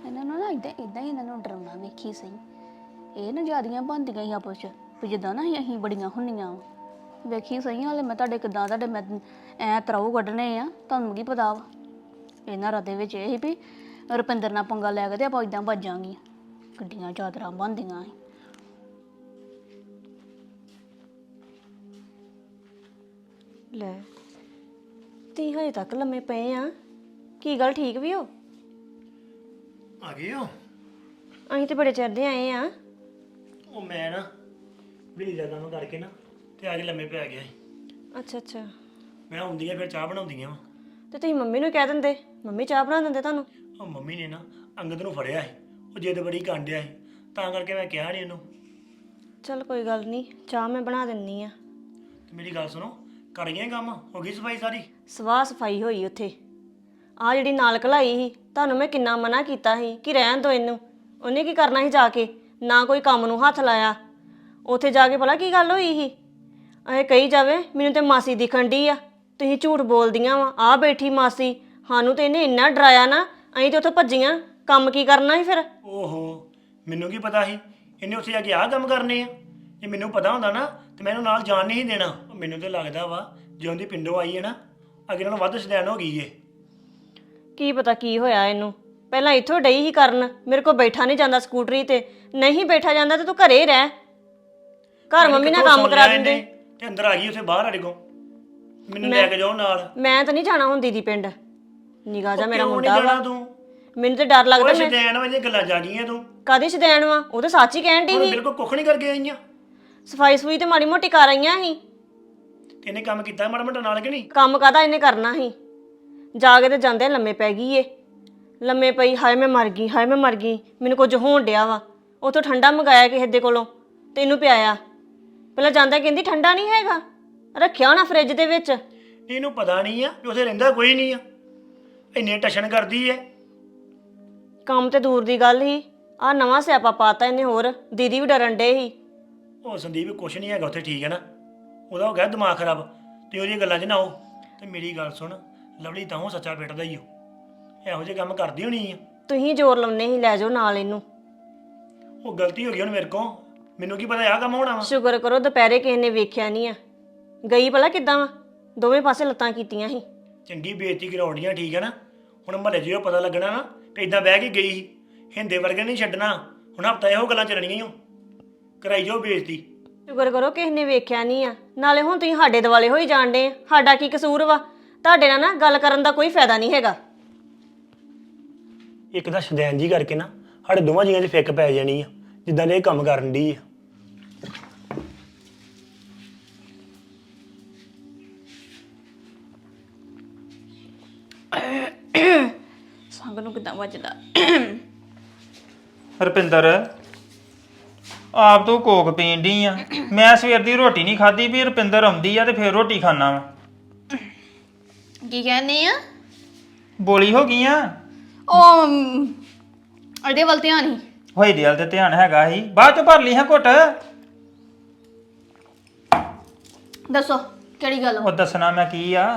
[SPEAKER 2] ਇਹਨਾਂ ਨੂੰ ਨਾ ਇਦਾਂ ਇਦਾਂ ਹੀ ਇਹਨਾਂ ਨੂੰ ਡਰਾਉਣਾ ਵੇਖੀ ਸਹੀ। ਇਹ ਨਾ ਜਿਆਦੀਆਂ ਬੰਦੀਆਂ ਹੀ ਆਪਸ ਚ ਵੀ ਜਿੱਦਾਂ ਨਾ ਅਸੀਂ- ਅਸੀਂ ਬੜੀਆਂ ਹੁੰਨੀਆਂ ਵਾਂ। ਵੇਖੀ ਸਹੀ ਹਾਲੇ ਮੈਂ ਤੁਹਾਡੇ ਕਿਦਾਂ ਤੁਹਾਡੇ ਮੈਂ ਐ ਤਰਾਉ ਕੱਢਣੇ ਆ ਤੁਹਾਨੂੰ ਕੀ ਪਤਾ ਵਾ। ਇਹਨਾਂ ਰਾਤੇ ਵਿੱਚ ਇਹ ਸੀ ਵੀ ਰੁਪਿੰਦਰ ਨਾਲ ਪੰਗਾ ਲੈ ਕੇ ਤੇ ਆਪਾਂ ਇਦਾਂ ਭੱਜਾਂਗੀਆਂ ਗੱਡੀਆਂ ਚਾਦਰਾਂ ਬੰਦੀਆਂ ਸੀ।
[SPEAKER 4] ਲੈ ਤੀ ਹਜੇ ਤੱਕ ਲੰਮੇ ਪਏ ਆ। ਕੀ ਗੱਲ ਠੀਕ ਵੀ ਹੋ?
[SPEAKER 3] ਆ ਗਏ ਹੋ?
[SPEAKER 4] ਅਸੀਂ ਤੇ ਬੜੇ ਚਿਰ ਦੇ ਆਏ ਆ।
[SPEAKER 3] ਉਹ ਮੈਂ ਨਾ ਵੀ ਦਾ ਕੰਮ ਕਰਕੇ ਨਾ ਤੇ ਆ ਕੇ ਲੰਮੇ ਪੈ ਗਿਆ ਸੀ।
[SPEAKER 4] ਅੱਛਾ ਅੱਛਾ।
[SPEAKER 3] ਮੈਂ ਹੁੰਦੀਆਂ ਫਿਰ ਚਾਹ ਬਣਾਉਂਦੀਆਂ ਵਾ
[SPEAKER 4] ਤੇ ਤੁਸੀਂ ਮੰਮੀ ਨੂੰ ਕਹਿ ਦਿੰਦੇ ਮੰਮੀ ਚਾਹ ਬਣਾ ਦਿੰਦੇ ਤੁਹਾਨੂੰ?
[SPEAKER 3] ਉਹ ਮੰਮੀ ਨੇ ਨਾ ਅੰਗਦ ਨੂੰ ਫੜਿਆ ਸੀ ਉਹ ਜਿੱਦ ਬੜੀ ਕਾਂਡਿਆ ਸੀ ਤਾਂ ਕਰਕੇ ਮੈਂ ਕਿਹਾ ਨਹੀਂ ਉਹਨੂੰ।
[SPEAKER 4] ਚਲ ਕੋਈ ਗੱਲ ਨਹੀਂ ਚਾਹ ਮੈਂ ਬਣਾ ਦਿੰਨੀ ਆ।
[SPEAKER 3] ਤੇ ਮੇਰੀ ਗੱਲ ਸੁਣੋ ਕਰ ਗਏ ਕੰਮ? ਹੋ ਗਈ ਸਫ਼ਾਈ ਸਾਰੀ?
[SPEAKER 4] ਸਵਾਹ ਸਫ਼ਾਈ ਹੋਈ ਉੱਥੇ। ਆ ਜਿਹੜੀ ਨਾਲ ਕਲਾਈ ਸੀ ਤੁਹਾਨੂੰ ਮੈਂ ਕਿੰਨਾ ਮਨਾ ਕੀਤਾ ਸੀ ਕਿ ਰਹਿਣ ਦਿਓ ਇਹਨੂੰ। ਉਹਨੇ ਕੀ ਕਰਨਾ ਸੀ ਜਾ ਕੇ? ਨਾ ਕੋਈ ਕੰਮ ਨੂੰ ਹੱਥ ਲਾਇਆ। ਉੱਥੇ ਜਾ ਕੇ ਭਲਾ ਕੀ ਗੱਲ ਹੋਈ ਸੀ? ਐ ਕਹੀ ਜਾਵੇ ਮੈਨੂੰ ਤੇ ਮਾਸੀ ਦਿਖਣ ਡਈ ਆ। ਤੁਸੀਂ ਝੂਠ ਬੋਲਦੀਆਂ ਵਾ ਆ ਬੈਠੀ ਮਾਸੀ ਸਾਨੂੰ ਤੇ ਇਹਨੇ ਇੰਨਾ ਡਰਾਇਆ ਨਾ ਅਸੀਂ ਤੇ ਉੱਥੇ ਭੱਜੀਆਂ ਕੰਮ ਕੀ ਕਰਨਾ ਸੀ ਫਿਰ?
[SPEAKER 3] ਓਹੋ ਮੈਨੂੰ ਕੀ ਪਤਾ ਸੀ? ਇਹਨੇ ਉੱਥੇ ਜਾ ਕੇ ਆਹ ਕੰਮ ਕਰਨੇ ਆ। ਜੇ ਮੈਨੂੰ ਪਤਾ ਹੁੰਦਾ ਨਾ ਤੇ ਮੈਂ ਇਹਨੂੰ ਨਾਲ ਜਾਣ ਨਹੀਂ ਸੀ ਦੇਣਾ। ਮੈਨੂੰ ਤੇ ਲੱਗਦਾ ਵਾ ਜਿਉਂ ਦੀ ਪਿੰਡੋਂ ਆਈ ਹੈ ਨਾ ਅੱਗੇ ਨਾਲੋਂ ਵੱਧ ਸ਼ਦੈਨ ਹੋ ਗਈ ਏ।
[SPEAKER 4] ਕੀ ਪਤਾ ਕੀ ਹੋਇਆ ਇਹਨੂੰ? ਪਹਿਲਾਂ ਇੱਥੋਂ ਡਈ ਹੀ ਕਰਨ ਮੇਰੇ ਕੋਲ ਬੈਠਾ ਨਹੀਂ ਜਾਂਦਾ ਸਕੂਟਰੀ ਤੇ। ਨਹੀਂ ਬੈਠਾ ਜਾਂਦਾ ਤੇ ਤੂੰ ਘਰੇ ਹੀ ਰਹਿ। ਘਰ ਮੰਮੀ ਨਾਲ ਕੰਮ ਕਰਾ ਦਿੰਦੇ।
[SPEAKER 3] ਤੇ ਅੰਦਰ ਆ ਗਈ ਉੱਥੇ ਬਾਹਰ ਕੋਲ। ਮੈਨੂੰ ਲੈ ਕੇ ਜਾਓ ਨਾਲ।
[SPEAKER 4] ਮੈਂ ਤਾਂ ਨਹੀਂ ਜਾਣਾ ਹੁਣ ਦੀਦੀ ਪਿੰਡ। ਨਿਗਾਹ ਜਾ ਮੇਰਾ
[SPEAKER 3] ਕਿਉਂ
[SPEAKER 4] ਮੁੰਡਾ
[SPEAKER 3] ਜਾਣਾ
[SPEAKER 4] ਵਾ।
[SPEAKER 3] ਤੂੰ?
[SPEAKER 4] ਮੈਨੂੰ ਤੇ ਡਰ ਲੱਗਦਾ
[SPEAKER 3] ਓਏ
[SPEAKER 4] ਮੈਂ
[SPEAKER 3] ਸ਼ਦੈਨ ਵਾਲੀਆਂ ਗੱਲਾਂ ਜਾ ਗਈਆਂ ਤੂੰ।
[SPEAKER 4] ਕਾਦੀ ਸ਼ਦੈਣ ਵਾ? ਉਹ ਤਾਂ ਸੱਚ ਹੀ ਕਹਿਣ ਡਈ
[SPEAKER 3] ਹੁਣ
[SPEAKER 4] ਸੀ।
[SPEAKER 3] ਬਿਲਕੁਲ ਕੁੱਖ ਨਹੀਂ ਕਰਕੇ ਆਈਆਂ।
[SPEAKER 4] ਸਫ਼ਾਈ ਸਫੂਈ ਤੇ ਮਾੜੀ ਮੋਟੀ ਕਰ ਆਈਆਂ ਸੀ।
[SPEAKER 3] ਇਹਨੇ ਕੰਮ ਕੀਤਾ ਮਾੜਾ ਮੋਟਾ ਨਾਲ ਕਿ ਨਹੀਂ?
[SPEAKER 4] ਕੰਮ ਕਾਦਾ ਇਹਨੇ ਕਰਨਾ ਸੀ? ਜਾ ਕੇ ਤੇ ਜਾਂਦੇ ਲੰਮੇ ਪੈ ਗਈ ਏ। ਲੰਮੇ ਪਈ ਹਾਏ ਮੈਂ ਮਰ ਗਈ ਹਾਏ ਮੈਂ ਮਰ ਗਈ। ਮੈਨੂੰ ਕੁਝ ਹੋਣ ਡਿਆ ਵਾ। ਉਥੋਂ ਠੰਡਾ ਮੰਗਾਇਆ ਕਿਸੇ ਦੇ ਕੋਲੋਂ। ਤੇ ਇਹਨੂੰ ਪਿਆਇਆ। ਪਹਿਲਾਂ ਜਾਂਦਾ ਕਹਿੰਦੀ ਠੰਡਾ ਨਹੀਂ ਹੈਗਾ। ਰੱਖਿਆ ਹੋਣਾ ਫ੍ਰਿਜ ਦੇ ਵਿੱਚ?
[SPEAKER 3] ਇਹਨੂੰ ਪਤਾ ਨਹੀਂ ਆ ਕਿ ਉੱਥੇ ਰਹਿੰਦਾ ਕੋਈ ਨਹੀਂ ਆ। ਇੰਨੇ ਟਸ਼ਨ ਕਰਦੀ ਏ
[SPEAKER 4] ਕੰਮ ਤੇ ਦੂਰ ਦੀ ਗੱਲ ਹੀ ਆ ਨਵਾਂ ਸਿਆਪਾ ਪਾਤਾ ਇਹਨੇ ਹੋਰ। ਦੀਦੀ ਵੀ ਡਰਨ ਡੇ ਸੀ।
[SPEAKER 3] ਉਹ ਸੰਦੀਪ ਕੁਛ ਨਹੀਂ ਹੈਗਾ ਉੱਥੇ ਠੀਕ ਹੈ ਨਾ। ਉਹਦਾ ਹੋ ਗਿਆ ਦਿਮਾਗ ਖਰਾਬ। ਤੇ ਉਹਦੀਆਂ ਗੱਲਾਂ 'ਚ ਨਾ ਆਓ। ਤੇ ਮੇਰੀ ਗੱਲ ਸੁਣ। ਲਵਲੀ ਤਾਂ ਉਹ ਸੱਚਾ ਬੇਟਦਾ ਹੀ ਉਹ ਇਹੋ ਜਿਹੇ ਕੰਮ ਕਰਦੀ ਹੋਣੀ ਆ।
[SPEAKER 4] ਤੁਸੀਂ ਜ਼ੋਰ ਲਾਉਨੇ ਸੀ ਲੈ ਜਾਓ ਨਾਲ ਇਹਨੂੰ।
[SPEAKER 3] ਉਹ ਗਲਤੀ ਹੋ ਗਈ ਹੁਣ ਮੇਰੇ ਕੋਲ। ਮੈਨੂੰ ਕੀ ਪਤਾ ਆਹ ਕੰਮ ਹੋਣਾ ਵਾ।
[SPEAKER 4] ਸ਼ੁਕਰ ਕਰੋ ਦੁਪਹਿਰੇ ਕਿਸੇ ਨੇ ਵੇਖਿਆ ਨਹੀਂ ਆ। ਗਈ ਭਲਾ ਕਿੱਦਾਂ ਵਾ? ਦੋਵੇਂ ਪਾਸੇ ਲੱਤਾਂ ਕੀਤੀਆਂ ਸੀ।
[SPEAKER 3] ਚੰਗੀ ਬੇਇੱਜ਼ਤੀ ਕਰਾਉਣੀਆਂ ਠੀਕ ਹੈ ਨਾ? ਹੁਣ ਮਹੱਲੇ 'ਚ ਇਹ ਪਤਾ ਲੱਗਣਾ ਨਾ ਕਿ ਇਦਾਂ ਬਹਿ ਕੇ ਗਈ ਸੀ। ਹਿੰਦੇ ਵਰਗੇ ਨਹੀਂ ਛੱਡਣਾ। ਹੁਣ ਹਫਤਾ ਇਹੋ ਗੱਲਾਂ ਚੱਲਣੀਆਂ ਹੀ ਹੋ ਕਰਾਈ ਜਾਓ ਬੇਇੱਜ਼ਤੀ।
[SPEAKER 4] ਸ਼ੁਕਰ ਕਰੋ ਕਿਸੇ ਨੇ ਵੇਖਿਆ ਨਹੀਂ ਆ। ਨਾਲੇ ਹੁਣ ਤੁਸੀਂ ਸਾਡੇ ਦਿਵਾਲੇ ਹੋਈ ਜਾਣਦੇ ਆ। ਸਾਡਾ ਕੀ ਕਸੂਰ ਵਾ? ਤੁਹਾਡੇ ਨਾਲ ਨਾ ਗੱਲ ਕਰਨ ਦਾ ਕੋਈ ਫਾਇਦਾ ਨਹੀਂ ਹੈਗਾ।
[SPEAKER 3] ਇੱਕ ਤਾਂ ਸ਼ਦੈਨ ਜੀ ਕਰਕੇ ਨਾ ਸਾਡੇ ਦੋਵਾਂ ਜੀਆਂ 'ਚ ਫਿੱਕ ਪੈ ਜਾਣੀ ਆ। ਜਿੱਦਾਂ ਦੇ ਇਹ ਕੰਮ ਕਰਨ ਦੀ ਆ।
[SPEAKER 2] ਸੰਗ ਨੂੰ ਕਿਦਾਂ ਵੱਜਦਾ?
[SPEAKER 6] ਰੁਪਿੰਦਰ ਆਪ ਤੂੰ ਕੋਕ ਪੀਣ ਡਈ ਆ। ਮੈਂ ਸਵੇਰ ਦੀ ਰੋਟੀ ਨਹੀਂ ਖਾਧੀ ਵੀ ਰੁਪਿੰਦਰ ਆਉਂਦੀ ਆ ਤੇ ਫੇਰ ਰੋਟੀ ਖਾਣਾ ਵਾ।
[SPEAKER 2] ਕੀ ਕਹਿੰਦੇ ਆ?
[SPEAKER 6] ਬੋਲੀ ਹੋ ਗਈ ਆ?
[SPEAKER 2] ਉਹ ਅਮ, ਵੱਲ ਧਿਆਨ ਹੀ।
[SPEAKER 6] ਹੋਈ ਦਿਲ ਤੇ ਧਿਆਨ ਹੈਗਾ ਹੀ ਬਾਅਦ ਚ ਭਰ ਲਈ ਹਾਂ ਘੁੱਟ।
[SPEAKER 2] ਦੱਸੋ ਕਿਹੜੀ ਗੱਲ
[SPEAKER 6] ਉਹ ਦੱਸਣਾ ਮੈਂ ਕੀ ਆ?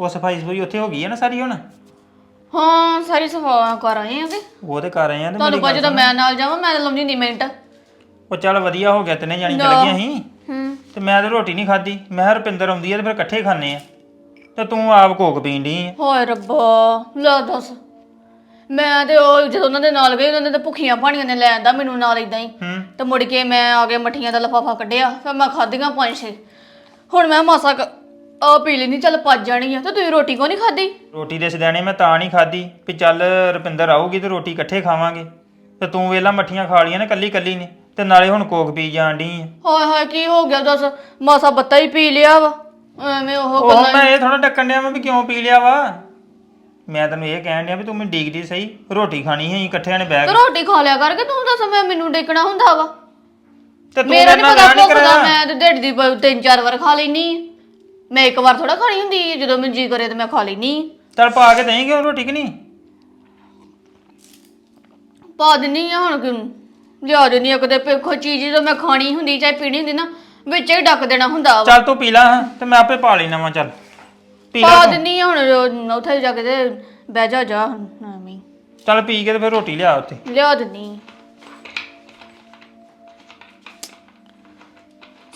[SPEAKER 6] ਉਹ ਸਫ਼ਾਈ ਸਫੂਈ ਉੱਥੇ ਹੋ ਗਈ ਆ ਨਾ ਸਾਰੀ ਹੁਣ?
[SPEAKER 2] ਹਾਂ ਸਾਰੀ ਸਫਾ ਕਰ ਆਏ ਆ ਤੇ
[SPEAKER 6] ਉਹ ਤੇ ਕਰ ਰਹੇ ਆ ਤੇ
[SPEAKER 2] ਤੁਹਾਨੂੰ
[SPEAKER 6] ਮੇਰੀ
[SPEAKER 2] ਪਾ
[SPEAKER 6] ਗੱਲ
[SPEAKER 2] ਜਦੋਂ ਮੈਂ ਨਾਲ ਜਾਵਾਂ ਮੈਂ ਤਾਂ ਲਾਉਂਦੀ ਨਹੀਂ ਮਿੰਟ।
[SPEAKER 6] ਉਹ ਚੱਲ ਵਧੀਆ ਹੋ ਗਿਆ ਤੈਨੇ ਜਾਣੀ ਚਲ ਗਈਆਂ ਸੀ
[SPEAKER 2] ਹੂੰ।
[SPEAKER 6] ਤੇ ਮੈਂ ਤੇ ਰੋਟੀ ਨਹੀਂ ਖਾਧੀ ਮੈਂ ਕਿਹਾ ਰੁਪਿੰਦਰ ਆਉਂਦੀ ਆ ਤੇ ਫਿਰ ਇਕੱਠੇ ਖਾਣੇ ਆ। ਤੇ ਤੂੰ ਆਪ ਕੋਕ ਪੀਣ ਡਈ ਆ।
[SPEAKER 2] ਹੋਏ ਰੱਬਾ ਲੈ ਦੱਸ। ਮੈਂ ਤੇ ਉਹ ਜਦੋਂ ਉਹਨਾਂ ਦੇ ਨਾਲ ਗਈ ਉਹਨਾਂ ਨੇ ਤਾਂ ਭੁੱਖੀਆਂ ਪਾਣੀਆਂ ਨੇ ਲੈ ਆਂਦਾ ਮੈਨੂੰ ਨਾਲ ਇਦਾਂ ਹੀ।
[SPEAKER 6] ਹੂੰ।
[SPEAKER 2] ਤੇ ਮੁੜ ਕੇ ਮੈਂ ਆ ਕੇ ਮੱਠੀਆਂ ਦਾ ਲਫਾਫਾ ਕੱਢਿਆ ਫਿਰ ਮੈਂ ਖਾਧੀਆਂ ਪੰਜ ਛੇ ਹੁਣ ਮੈਂ ਮਾਸਾ ਕੁ ਆ ਪੀ ਲੈਣੀ ਚੱਲ ਪੱਜ ਜਾਣੀ ਆ। ਤੇ ਤੁਸੀਂ ਰੋਟੀ ਕਿਉਂ ਨਹੀਂ ਖਾਧੀ?
[SPEAKER 6] ਰੋਟੀ ਦੇ ਸਦੈਣੇ ਮੈਂ ਤਾਂ ਨਹੀਂ ਖਾਧੀ ਵੀ ਚੱਲ ਰੁਪਿੰਦਰ ਆਊਗੀ ਤੇ ਰੋਟੀ ਇਕੱਠੇ ਖਾਵਾਂਗੇ। ਤੇ ਤੂੰ ਵੇਲਾ ਮੱਠੀਆਂ ਖਾ ਲੀਆਂ ਨੇ ਕੱਲੀ ਕੱਲੀ ਨੇ ਤੇ ਨਾਲੇ ਹੁਣ ਕੋਕ ਪੀ ਜਾਣ ਡਈ ਆ।
[SPEAKER 2] ਹਾਏ ਹਾਏ ਕੀ ਹੋ ਗਿਆ ਦੱਸ? ਮਾਸਾ ਬੱਤਾ ਹੀ ਪੀ ਲਿਆ ਵਾ। ਐਵੇਂ ਉਹ
[SPEAKER 6] ਉਹ
[SPEAKER 2] ਗੱਲਾਂ
[SPEAKER 6] ਮੈਂ ਇਹ ਥੋੜਾ ਡੱਕਣ ਡਿਆ ਮੈਂ ਵੀ ਕਿਉਂ ਪੀ ਲਿਆ ਵਾ। ਮੈਂ ਤੈਨੂੰ ਇਹ ਕਹਿਣ ਡਿਆ ਵੀ ਤੂੰ ਮੈਨੂੰ ਡੀਕਦੀ ਸਹੀ ਰੋਟੀ ਖਾਣੀ ਹੈ ਇਕੱਠਿਆਂ ਨੇ ਬੈਗ
[SPEAKER 2] ਤੇ ਰੋਟੀ ਖਾ ਲਿਆ ਕਰਕੇ ਤੂੰ ਦੱਸ ਮੈਂ ਮੈਨੂੰ ਡੇਕਣਾ ਹੁੰਦਾ ਵਾ।
[SPEAKER 6] ਤੇ ਤੂੰ
[SPEAKER 2] ਮੇਰਾ
[SPEAKER 6] ਮੇਰੇ
[SPEAKER 2] ਨਹੀਂ
[SPEAKER 6] ਨਾਲ
[SPEAKER 2] ਪਤਾ
[SPEAKER 6] ਨਹੀਂ ਕਰਾਇਆ।
[SPEAKER 2] ਮੈਂ ਤੇ ਢਿੱਡ ਦੀ ਬ- ਤਿੰਨ ਚਾਰ ਵਾਰ ਖਾ ਲੈਣੀ ਮੈਂ ਇੱਕ ਵਾਰ ਥੋੜਾ ਖਾਣੀ ਹੁੰਦੀ ਜਦੋਂ ਮੈਨੂੰ ਜੀ ਕਰੇ ਤੇ ਮੈਂ ਖਾ ਲੈਣੀ
[SPEAKER 6] ਚੱਲ ਪਾ ਕੇ ਦੇਈਂ ਕਿਉਂ ਰੋਟੀ ਕਿ ਨਹੀਂ?
[SPEAKER 2] ਪਾ ਦਿੰਨੀ ਆ ਹੁਣ ਕਿ ਲਿਆ ਦਿੰਨੀ ਆ ਕਦੇ ਪੇਖੋ ਚੀਜ਼ ਜਦੋਂ ਮੈਂ ਖਾਣੀ ਹੁੰਦੀ ਚਾਹੇ ਪੀਣੀ ਹੁੰਦੀ ਨਾ ਵਿੱਚ ਹੀ ਡੱਕ ਦੇਣਾ ਹੁੰਦਾ ਵਾ।
[SPEAKER 6] ਚੱਲ ਤੂੰ ਪੀ ਲਾ ਹਾਂ, ਤੇ ਮੈਂ ਆਪੇ ਪਾ ਲੈਣਾ ਵਾ ਚੱਲ। ਪੀ ਲਾ
[SPEAKER 2] ਪਾ
[SPEAKER 6] ਤੂੰ।
[SPEAKER 2] ਦਿੰਨੀ ਆ ਹੁਣ ਉੱਥੇ ਜਾ ਕੇ ਤੇ ਬਹਿ ਜਾ ਜਾ ਐਵੇਂ ਹੀ।
[SPEAKER 6] ਚੱਲ ਪੀ ਕੇ ਤੇ ਫਿਰ ਰੋਟੀ ਲਿਆ ਉੱਥੇ।
[SPEAKER 2] ਲਿਆ ਦਿੰਨੀ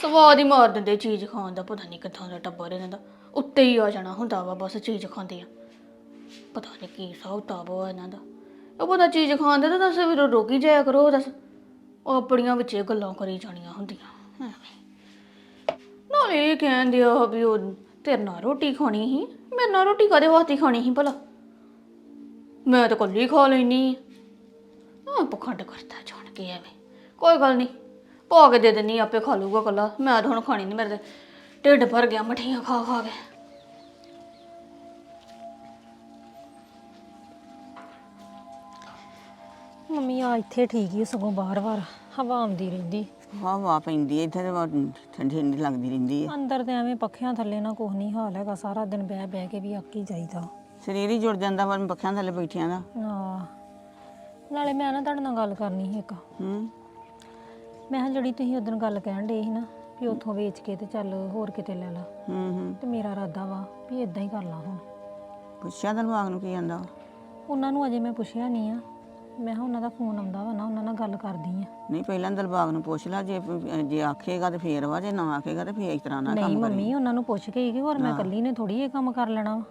[SPEAKER 2] ਸਵਾਦ ਹੀ ਮਾਰ ਦਿੰਦੇ ਚੀਜ਼ ਖਾਣ ਦਾ, ਪਤਾ ਨਹੀਂ ਕਿੱਥੋਂ ਦਾ ਟੱਬਰ ਇਹਨਾਂ ਦਾ। ਉੱਤੇ ਹੀ ਆ ਜਾਣਾ ਹੁੰਦਾ ਵਾ, ਬਸ ਚੀਜ਼ ਖਾਂਦੇ ਆ। ਪਤਾ ਨਹੀਂ ਕੀ ਹਿਸਾਬ ਕਿਤਾਬ ਵਾ ਇਹਨਾਂ ਦਾ। ਉਹ ਪਤਾ ਚੀਜ਼ ਖਾਂਦੇ ਤਾਂ ਦੱਸ ਵੀ ਰੋਕੀ ਜਾਇਆ ਕਰੋ ਦੱਸ। ਉਹ ਆਪਣੀਆਂ ਵਿੱਚ ਇਹ ਗੱਲਾਂ ਕਰੀ ਜਾਣੀਆਂ ਹੁੰਦੀਆਂ, ਐਵੇਂ। ਨਾਲੇ ਇਹ ਕਹਿੰਦੇ ਆ ਵੀ ਉਹ ਤੇਰੇ ਨਾਲ ਰੋਟੀ ਖਾਣੀ ਸੀ। ਮੇਰੇ ਨਾਲ ਰੋਟੀ ਕਦੇ ਵਾਸਤੇ ਖਾਣੀ ਸੀ ਭਲਾ? ਮੈਂ ਤਾਂ ਕੱਲੀ ਖਾ ਲੈਣੀ ਆ। ਪਖੰਡ ਕਰਦਾ ਜਾਣ ਕੇ ਐਵੇਂ। ਕੋਈ ਗੱਲ ਨਹੀਂ ਪਾ ਕੇ ਦੇ ਦਿੰਨੀ ਆਪੇ ਖਾ ਲੂਗਾ ਕੱਲਾ ਮੈਂ ਤਾਂ ਹੁਣ ਖਾਣੀ ਨਹੀਂ ਮੇਰੇ ਤੇ। ਢਿੱਡ ਭਰ ਗਿਆ ਮਠੀਆਂ ਖਾ ਖਾ ਕੇ।
[SPEAKER 1] ਮੰਮੀ ਆ ਇੱਥੇ ਠੀਕ ਹੀ ਆ, ਸਗੋਂ ਬਾਰ-ਬਾਰ ਹਵਾ ਆਉਂਦੀ ਰਹਿੰਦੀ।
[SPEAKER 5] ਵਾਹ ਵਾਹ ਪੈਂਦੀ ਹੈ ਇੱਥੇ ਤੇ ਬਹੁਤ ਠੰਡੀ ਠੰਡੀ ਲੱਗਦੀ ਰਹਿੰਦੀ ਹੈ
[SPEAKER 1] ਅੰਦਰ ਤੇ ਐਵੇਂ ਪੱਖਿਆਂ ਥੱਲੇ ਨਾ ਕੁਛ ਨਹੀਂ ਹਾਲ ਹੈਗਾ ਸਾਰਾ ਦਿਨ ਬਹਿ ਬਹਿ ਕੇ ਵੀ ਅੱਕ ਹੀ ਜਾਈਦਾ।
[SPEAKER 5] ਸਰੀਰ ਹੀ ਜੁੜ ਜਾਂਦਾ ਪਰ ਪੱਖਿਆਂ ਥੱਲੇ ਬੈਠਿਆਂ ਦਾ।
[SPEAKER 1] ਆ ਨਾਲੇ ਮੈਂ ਨਾ ਤੁਹਾਡੇ ਨਾਲ ਗੱਲ ਕਰਨੀ ਸੀ ਇੱਕ।
[SPEAKER 5] ਹੂੰ।
[SPEAKER 1] ਮੈਂ ਕਿਹਾ ਜਿਹੜੀ ਤੁਸੀਂ ਉਦੋਂ ਗੱਲ ਕਹਿਣ ਦੇ ਸੀ ਨਾ ਵੀ ਉੱਥੋਂ ਵੇਚ ਕੇ ਤੇ ਚੱਲ ਹੋਰ ਕਿਤੇ ਲੈ ਲਾ।
[SPEAKER 5] ਹੂੰ ਹੂੰ।
[SPEAKER 1] ਤੇ ਮੇਰਾ ਇਰਾਦਾ ਵਾ ਵੀ ਇਦਾਂ ਹੀ ਕਰ ਲਾ ਹੁਣ।
[SPEAKER 5] ਪੁੱਛਿਆ ਦਿਲਬਾਗ ਨੂੰ ਕੀ ਜਾਂਦਾ?
[SPEAKER 1] ਉਹਨਾਂ ਨੂੰ ਅਜੇ ਮੈਂ ਪੁੱਛਿਆ ਨਹੀਂ ਆ। ਮੈਂ ਕਿਹਾ ਉਹਨਾਂ ਦਾ ਫੋਨ ਆਉਂਦਾ ਵਾ ਨਾ ਉਹਨਾਂ ਨਾਲ ਗੱਲ ਕਰਦੀ ਆ।
[SPEAKER 5] ਨਹੀਂ ਪਹਿਲਾਂ ਦਿਲਬਾਗ ਨੂੰ ਪੁੱਛ ਲੈ ਜੇ ਜੇ ਆਖੇਗਾ ਤੇ ਫੇਰ ਵਾ ਜੇ ਨਾ ਆਖੇਗਾ ਤੇ ਫੇਰ ਇਸ ਤਰ੍ਹਾਂ ਨਾ
[SPEAKER 1] ਨਹੀਂ
[SPEAKER 5] ਕੰਮ ਕਰੀ।
[SPEAKER 1] ਮੰਮੀ ਉਹਨਾਂ ਨੂੰ ਪੁੱਛ ਕੇ ਹੀ ਕਿ ਹੋਰ ਮੈਂ ਇਕੱਲੀ ਨੇ ਥੋੜੀ ਇਹ ਕੰਮ ਕਰ ਲੈਣਾ ਵਾ।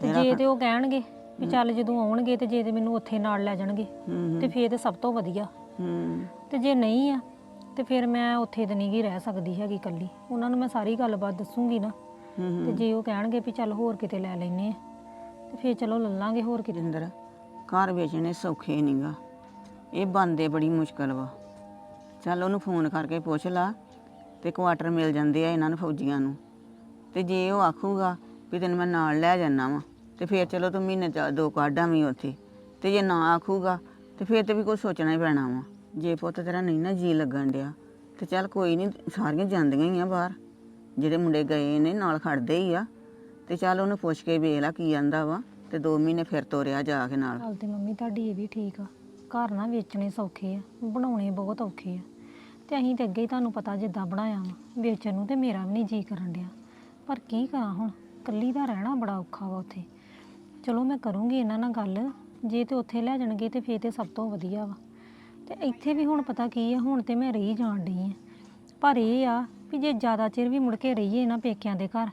[SPEAKER 1] ਤੇ ਜੇ ਤੇ ਉਹ ਕਹਿਣਗੇ ਵੀ ਚੱਲ ਜਦੋਂ ਆਉਣਗੇ ਤੇ ਜੇ ਤੇ ਮੈਨੂੰ ਉੱਥੇ ਨਾਲ ਲੈ ਜਾਣਗੇ।
[SPEAKER 5] ਹੂੰ।
[SPEAKER 1] ਤੇ ਫੇਰ ਤੇ ਸਭ ਤੋਂ ਵਧੀਆ।
[SPEAKER 5] ਹੂੰ
[SPEAKER 1] ਤੇ ਜੇ ਨਹੀਂ ਆ, ਤੇ ਫਿਰ ਮੈਂ ਉੱਥੇ ਤੇ ਨਹੀਂ ਗੀ ਰਹਿ ਸਕਦੀ ਹੈਗੀ ਇਕੱਲੀ। ਉਹਨਾਂ ਨੂੰ ਮੈਂ ਸਾਰੀ ਗੱਲਬਾਤ ਦੱਸੂਗੀ ਨਾ।
[SPEAKER 5] ਹੂੰ
[SPEAKER 1] ਤੇ ਜੇ ਉਹ ਕਹਿਣਗੇ ਵੀ ਚੱਲ ਹੋਰ ਕਿਤੇ ਲੈ ਲੈਨੇ ਆ, ਤੇ ਫੇਰ ਚਲੋ ਲੱਲਾਂਗੇ ਹੋਰ ਕਿਤੇ।
[SPEAKER 5] ਜਿੰਦਰ ਘਰ ਵੇਚਣੇ ਸੌਖੇ ਨਹੀਂਗਾ। ਇਹ ਬੰਦੇ ਬੜੀ ਮੁਸ਼ਕਲ ਵਾ। ਚੱਲ ਉਹਨੂੰ ਫੋਨ ਕਰਕੇ ਪੁੱਛ ਲਾ, ਤੇ ਕੁਆਟਰ ਮਿਲ ਜਾਂਦੇ ਆ ਇਹਨਾਂ ਨੂੰ ਫੌਜੀਆਂ ਨੂੰ। ਤੇ ਜੇ ਉਹ ਆਖੂਗਾ ਵੀ ਤੈਨੂੰ ਮੈਂ ਨਾਲ ਲੈ ਜਾਣਾ ਵਾ, ਤੇ ਫੇਰ ਚਲੋ ਤੂੰ ਮਹੀਨੇ ਚ ਦੋ ਕਾਢਾਂ ਵੀ ਉੱਥੇ। ਤੇ ਜੇ ਨਾ ਆਖੂਗਾ ਤੇ ਫਿਰ ਤੇ ਵੀ ਕੁਝ ਸੋਚਣਾ ਹੀ ਪੈਣਾ ਵਾ। ਜੇ ਪੁੱਤ ਤੇਰਾ ਨਹੀਂ ਨਾ ਜੀ ਲੱਗਣ ਡਿਆ, ਤੇ ਚੱਲ ਕੋਈ ਨਹੀਂ ਸਾਰੀਆਂ ਜਾਂਦੀਆਂ ਹੀ ਆ ਬਾਹਰ। ਜਿਹੜੇ ਮੁੰਡੇ ਗਏ ਨੇ, ਨਾਲ ਖੜਦੇ ਹੀ ਆ। ਤੇ ਚੱਲ ਉਹਨੂੰ ਪੁੱਛ ਕੇ ਵੇਖ ਲਾ ਕੀ ਆਂਦਾ ਵਾ, ਤੇ 2 ਮਹੀਨੇ ਫਿਰ ਤੋਰਿਆ ਜਾ ਕੇ ਨਾਲ।
[SPEAKER 1] ਗੱਲ ਤੇ ਮੰਮੀ, ਤੁਹਾਡੀ ਇਹ ਵੀ ਠੀਕ ਆ। ਘਰ ਨਾ ਵੇਚਣੇ ਸੌਖੇ ਆ, ਬਣਾਉਣੇ ਬਹੁਤ ਔਖੇ ਆ। ਤੇ ਅਸੀਂ ਤੇ ਅੱਗੇ ਹੀ ਤੁਹਾਨੂੰ ਪਤਾ ਜਿੱਦਾਂ ਬਣਾਇਆ ਵਾ, ਵੇਚਣ ਨੂੰ ਤੇ ਮੇਰਾ ਵੀ ਨਹੀਂ ਜੀ ਕਰਨ ਡਿਆ। ਪਰ ਕੀ ਕਰਾਂ ਹੁਣ ਕੱਲੀ ਦਾ ਰਹਿਣਾ ਬੜਾ ਔਖਾ ਵਾ ਉੱਥੇ। ਚਲੋ ਮੈਂ ਕਰੂੰਗੀ ਇਹਨਾਂ ਨਾਲ ਗੱਲ ਜੇ ਤੇ ਉੱਥੇ ਲੈ ਜਾਣਗੇ ਤੇ ਫੇਰ ਤੇ ਸਭ ਤੋਂ ਵਧੀਆ ਵਾ। ਤੇ ਇੱਥੇ ਵੀ ਹੁਣ ਪਤਾ ਕੀ ਆ ਹੁਣ ਤੇ ਮੈਂ ਰਹੀ ਜਾਣ ਡਈ ਆ। ਪਰ ਇਹ ਆ ਵੀ ਜੇ ਜ਼ਿਆਦਾ ਚਿਰ ਵੀ ਮੁੜ ਕੇ ਰਹੀਏ ਨਾ ਪੇਕਿਆਂ ਦੇ ਘਰ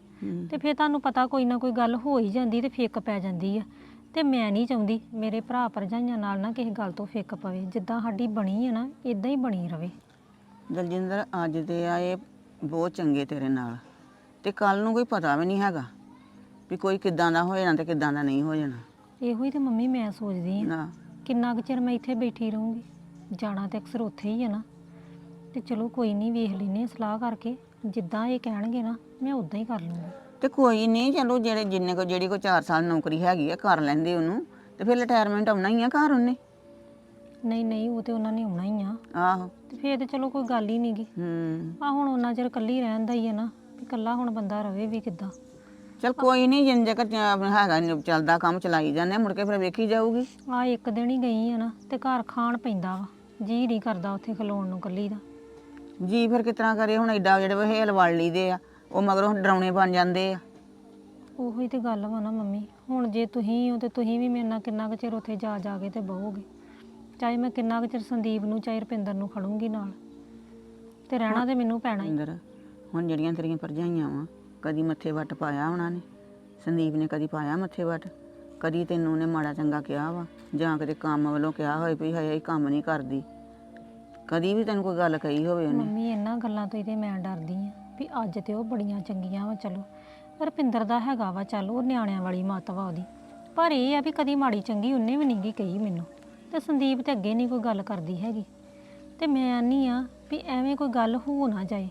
[SPEAKER 1] ਤੇ ਫਿਰ ਤੁਹਾਨੂੰ ਪਤਾ ਕੋਈ ਨਾ ਕੋਈ ਗੱਲ ਹੋ ਹੀ ਜਾਂਦੀ ਤੇ ਫਿੱਕ ਪੈ ਜਾਂਦੀ ਆ। ਤੇ ਮੈਂ ਨਹੀਂ ਚਾਹੁੰਦੀ ਮੇਰੇ ਭਰਾ ਭਰਜਾਈਆਂ ਨਾਲ ਨਾ ਕਿਸੇ ਗੱਲ ਤੋਂ ਫਿੱਕ ਪਵੇ। ਜਿੱਦਾਂ ਸਾਡੀ ਬਣੀ ਹੈ ਨਾ ਇਦਾਂ ਹੀ ਬਣੀ ਰਵੇ।
[SPEAKER 5] ਦਲਜਿੰਦਰ ਅੱਜ ਦੇ ਆ ਇਹ ਬਹੁਤ ਚੰਗੇ ਤੇਰੇ ਨਾਲ। ਤੇ ਕੱਲ ਨੂੰ ਕੋਈ ਪਤਾ ਵੀ ਨਹੀਂ ਹੈਗਾ ਵੀ ਕੋਈ ਕਿੱਦਾਂ ਦਾ ਹੋ ਜਾਣਾ ਤੇ ਕਿੱਦਾਂ ਦਾ ਨਹੀਂ ਹੋ ਜਾਣਾ।
[SPEAKER 1] ਇਹੋ ਹੀ ਤੇ ਮੰਮੀ ਮੈਂ ਸੋਚਦੀ ਆ
[SPEAKER 5] ਨਾ।
[SPEAKER 1] ਕਿੰਨਾ ਕੁ ਚਿਰ ਮੈਂ ਇੱਥੇ ਬੈਠੀ ਰਹੂੰਗੀ। ਜਾਣਾ ਤੇ ਅਕਸਰ ਉੱਥੇ ਹੀ ਆ ਨਾ। ਤੇ ਚਲੋ ਕੋਈ ਨਹੀਂ ਵੇਖ ਲੈਨੇ ਆ ਸਲਾਹ ਕਰਕੇ। ਜਿੱਦਾਂ ਇਹ ਕਹਿਣਗੇ ਨਾ ਮੈਂ ਉਦਾਂ ਹੀ ਕਰ ਲੂੰਗੀ।
[SPEAKER 5] ਤੇ ਕੋਈ ਨਹੀਂ ਚਲੋ ਜਿਹੜੇ ਜਿੰਨੇ ਕੋ ਜਿਹੜੀ ਕੋ 4 ਸਾਲ ਨੌਕਰੀ ਹੈਗੀ ਆ ਕਰ ਲੈਂਦੇ ਉਹਨੂੰ। ਤੇ ਫਿਰ ਰਿਟਾਇਰਮੈਂਟ ਆਉਣਾ ਹੀ ਆ ਘਰ ਉਹਨੇ।
[SPEAKER 1] ਨਹੀਂ ਨਹੀਂ ਉਹ ਤੇ ਉਹਨਾਂ ਨੇ ਆਉਣਾ ਹੀ ਆ।
[SPEAKER 5] ਆਹੋ।
[SPEAKER 1] ਤੇ ਫੇਰ ਤੇ ਚਲੋ ਕੋਈ ਗੱਲ ਹੀ ਨਹੀਂਗੀ
[SPEAKER 5] ਹੂੰ।
[SPEAKER 1] ਆ ਹੁਣ ਉਹਨਾਂ ਚਿਰ ਇਕੱਲੀ ਰਹਿਣ ਦਾ ਹੀ ਹੈ ਨਾ ਵੀ ਇਕੱਲਾ ਹੁਣ ਬੰਦਾ ਰਵੇ ਵੀ ਕਿੱਦਾਂ।
[SPEAKER 5] ਚਲ ਕੋਈ ਨਹੀਂ ਜਿੰਨ ਜੇਕਰ ਹੈਗਾ ਨੀ, ਚੱਲਦਾ ਕੰਮ ਚਲਾਈ ਜਾਂਦੇ ਆ, ਮੁੜ ਕੇ ਫਿਰ ਵੇਖੀ ਜਾਊਗੀ।
[SPEAKER 1] ਆ ਇੱਕ ਦਿਨ ਹੀ ਗਈ ਆ ਨਾ ਤੇ ਘਰ ਖਾਣ ਪੈਂਦਾ ਵਾ ਜੀ ਨਹੀਂ ਕਰਦਾ ਉੱਥੇ ਖਲੋਣ ਨੂੰ ਇਕੱਲੀ ਦਾ।
[SPEAKER 5] ਜੀ ਫਿਰ ਕਿਸ ਤਰ੍ਹਾਂ ਕਰੇ ਹੁਣ ਐਡਾ ਜਿਹੜੇ ਵਹੇਲ ਵੜ ਲਈਦੇ ਆ ਉਹ ਮਗਰੋਂ ਡਰਾਉਣੇ ਬਣ ਜਾਂਦੇ ਆ।
[SPEAKER 1] ਉਹੀ ਤੇ ਗੱਲ ਵਾ ਨਾ ਮੰਮੀ ਹੁਣ ਜੇ ਤੁਸੀਂ ਹੋ ਤੇ ਤੁਸੀਂ ਵੀ ਮੇਰੇ ਨਾਲ ਕਿੰਨਾ ਕੁ ਚਿਰ ਉੱਥੇ ਜਾ ਜਾ ਕੇ ਤੇ ਬਹੋਗੇ। ਚਾਹੇ ਮੈਂ ਕਿੰਨਾ ਕੁ ਚਿਰ ਸੰਦੀਪ ਨੂੰ ਚਾਹੇ ਰਪਿੰਦਰ ਨੂੰ ਖੜੂੰਗੀ ਨਾਲ ਤੇ ਰਹਿਣਾ ਤੇ ਮੈਨੂੰ ਪੈਣਾ ਹੀ।
[SPEAKER 5] ਹੁਣ ਜਿਹੜੀਆਂ ਤੇਰੀਆਂ ਭਰਜਾਈਆਂ ਵਾ ਕਦੀ ਮੱਥੇ ਵੱਟ ਪਾਇਆ ਉਹਨਾਂ ਨੇ, ਸੰਦੀਪ ਨੇ ਕਦੀ ਪਾਇਆ ਮੱਥੇ ਵੱਟ, ਕਦੀ ਤੈਨੂੰ ਨੇ ਮਾੜਾ ਚੰਗਾ ਕਿਹਾ ਵਾ, ਜਾਂ ਕਦੇ ਕੰਮ ਵੱਲੋਂ ਕਿਹਾ ਹੋਵੇ ਵੀ ਹਾਏ, ਇਹ ਕੰਮ ਨਹੀਂ ਕਰਦੀ। ਕਦੀ ਵੀ ਤੈਨੂੰ ਕੋਈ ਗੱਲ ਕਹੀ ਹੋਵੇ ਉਹਨੇ।
[SPEAKER 1] ਮੰਮੀ, ਇਹਨਾਂ ਗੱਲਾਂ ਤੋਂ ਹੀ ਤੇ ਮੈਂ ਡਰਦੀ ਆ ਵੀ ਅੱਜ ਤੇ ਉਹ ਬੜੀਆਂ ਚੰਗੀਆਂ ਵਾ, ਚਲੋ। ਰਪਿੰਦਰ ਦਾ ਹੈਗਾ ਵਾ, ਚੱਲ ਉਹ ਨਿਆਣਿਆਂ ਵਾਲੀ ਮੱਤ ਵਾ ਉਹਦੀ। ਪਰ ਇਹ ਆ ਵੀ ਕਦੀ ਮਾੜੀ ਚੰਗੀ ਉਹਨੇ ਵੀ ਨਹੀਂਗੀ ਕਹੀ ਮੈਨੂੰ। ਤੇ ਸੰਦੀਪ ਤੇ ਅੱਗੇ ਨਹੀਂ ਕੋਈ ਗੱਲ ਕਰਦੀ ਹੈਗੀ। ਤੇ ਮੈਂ ਆਨੀ ਆ ਵੀ ਐਵੇਂ ਕੋਈ ਗੱਲ ਹੋ ਨਾ ਜਾਏ।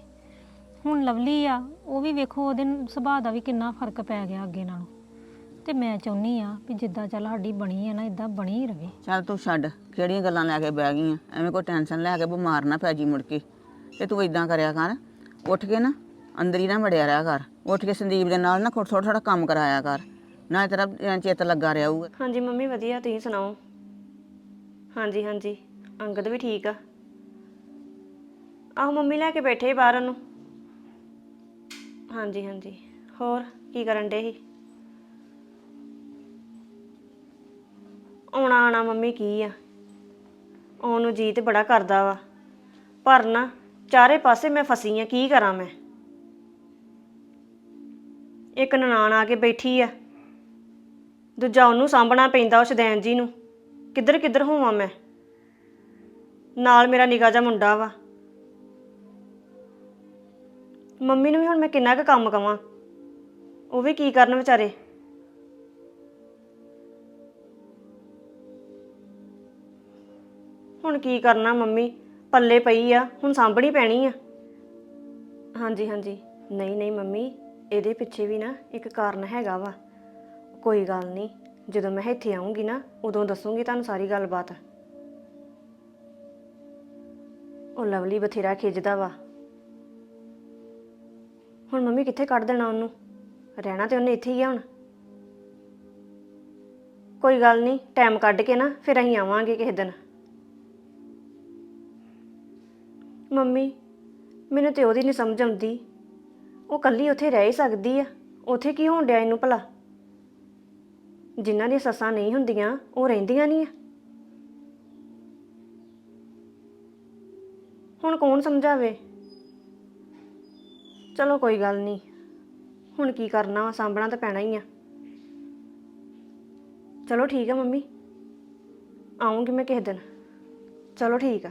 [SPEAKER 1] ਹੁਣ ਲਵਲੀ ਆ ਉਹ ਵੀ ਵੇਖੋ ਉਹਦੇ ਨ- ਸੁਭਾਅ ਦਾ ਵੀ ਕਿੰਨਾ ਫ਼ਰਕ ਪੈ ਗਿਆ ਅੱਗੇ ਨਾਲੋਂ। ਤੇ ਮੈਂ ਚਾਹੁੰਨੀ ਆ ਵੀ ਜਿੱਦਾਂ ਚੱਲ ਸਾਡੀ ਬਣੀ ਹੈ ਨਾ ਇਦਾਂ ਬਣੀ ਹੀ ਰਵੇ।
[SPEAKER 5] ਚੱਲ ਤੂੰ ਛੱਡ ਕਿਹੜੀਆਂ ਗੱਲਾਂ ਲੈ ਕੇ ਬਹਿ ਗਈਆਂ ਐਵੇਂ ਕੋਈ ਟੈਨਸ਼ਨ ਲੈ ਕੇ ਬਿਮਾਰ ਨਾ ਪੈ ਜੀ ਮੁੜ ਕੇ। ਤੇ ਤੂੰ ਇਦਾਂ ਕਰਿਆ ਕਰ ਉੱਠ ਕੇ ਨਾ ਅੰਦਰ ਹੀ ਨਾ ਵੜਿਆ ਰਿਹਾ ਕਰ। ਉੱਠ ਕੇ ਸੰਦੀਪ ਦੇ ਨਾਲ ਨਾ ਥੋੜਾ ਥੋੜਾ ਕੰਮ ਕਰਾਇਆ ਕਰ। ਨਾ ਤੇਰਾ ਚਿੱਤ ਲੱਗਾ ਰਹੂਗਾ
[SPEAKER 4] ਹਾਂਜੀ ਮੰਮੀ ਵਧੀਆ ਤੁਸੀਂ ਸੁਣਾਓ? ਹਾਂਜੀ ਹਾਂਜੀ ਅੰਗਦ ਵੀ ਠੀਕ ਆ। ਆਹ ਮੰਮੀ ਲੈ ਕੇ ਬੈਠੇ ਬਾਹਰ ਉਹਨੂੰ। ਹਾਂਜੀ ਹਾਂਜੀ। ਹੋਰ ਕੀ ਕਰਨ ਡੇ ਸੀ? ਆਉਣਾ ਆਣਾ ਮੰਮੀ ਕੀ ਆ? ਆਉਣ ਨੂੰ ਜੀ ਤੇ ਬੜਾ ਕਰਦਾ ਵਾ। ਪਰ ਨਾ ਚਾਰੇ ਪਾਸੇ ਮੈਂ ਫਸੀ ਆ, ਕੀ ਕਰਾਂ ਮੈਂ? ਇੱਕ ਨਨਾਣ ਆ ਕੇ ਬੈਠੀ ਆ। ਦੂਜਾ ਉਹਨੂੰ ਸਾਂਭਣਾ ਪੈਂਦਾ ਉਹ ਸ਼ਦੈਨ ਜੀ ਨੂੰ। ਕਿੱਧਰ ਕਿੱਧਰ ਹੋਵਾਂ ਮੈਂ? ਨਾਲ ਮੇਰਾ ਨਿੱਕਾ ਜਿਹਾ ਮੁੰਡਾ ਵਾ। ਮੰਮੀ ਨੂੰ ਵੀ ਹੁਣ ਮੈਂ ਕਿੰਨਾ ਕੁ ਕੰਮ ਕਵਾਂ। ਉਹ ਵੀ ਕੀ ਕਰਨ ਵਿਚਾਰੇ? ਹੁਣ ਕੀ ਕਰਨਾ ਮੰਮੀ? ਪੱਲੇ ਪਈ ਆ, ਹੁਣ ਸਾਂਭਣੀ ਪੈਣੀ ਆ। ਹਾਂਜੀ ਹਾਂਜੀ। ਨਹੀਂ ਨਹੀਂ ਮੰਮੀ, ਇਹਦੇ ਪਿੱਛੇ ਵੀ ਨਾ ਇੱਕ ਕਾਰਨ ਹੈਗਾ ਵਾ। ਕੋਈ ਗੱਲ ਨਹੀਂ, ਜਦੋਂ ਮੈਂ ਇੱਥੇ ਆਉਂਗੀ ਨਾ, ਉਦੋਂ ਦੱਸੂਗੀ ਤੁਹਾਨੂੰ ਸਾਰੀ ਗੱਲਬਾਤ। ਉਹ ਲਵਲੀ ਬਥੇਰਾ ਖਿੱਚਦਾ ਵਾ। ਹੁਣ ਮੰਮੀ ਕਿੱਥੇ ਕੱਢ ਦੇਣਾ ਉਹਨੂੰ? ਰਹਿਣਾ ਤੇ ਉਹਨੇ ਇੱਥੇ ਹੀ ਆ ਹੁਣ। ਕੋਈ ਗੱਲ ਨਹੀਂ ਟਾਈਮ ਕੱਢ ਕੇ ਨਾ ਫਿਰ ਅਸੀਂ ਆਵਾਂਗੇ ਕਿਸੇ ਦਿਨ। ਮੰਮੀ, ਮੈਨੂੰ ਤੇ ਉਹਦੀ ਨਹੀਂ ਸਮਝ ਆਉਂਦੀ। ਉਹ ਕੱਲੀ ਉੱਥੇ ਰਹਿ ਹੀ ਸਕਦੀ ਆ। ਉੱਥੇ ਕੀ ਹੋਣ ਡਿਆ ਇਹਨੂੰ ਭਲਾ? ਜਿਨ੍ਹਾਂ ਦੀਆਂ ਸੱਸਾਂ ਨਹੀਂ ਹੁੰਦੀਆਂ, ਉਹ ਰਹਿੰਦੀਆਂ ਨਹੀਂ ਆ। ਹੁਣ ਕੌਣ ਸਮਝਾਵੇ? ਚਲੋ ਕੋਈ ਗੱਲ ਨਹੀਂ। ਹੁਣ ਕੀ ਕਰਨਾ ਵਾ, ਸਾਂਭਣਾ ਤਾਂ ਪੈਣਾ ਹੀ ਆ। ਚਲੋ ਠੀਕ ਆ ਮੰਮੀ। ਆਉਂਗੀ ਮੈਂ ਕਿਸੇ ਦਿਨ। ਚਲੋ ਠੀਕ ਆ।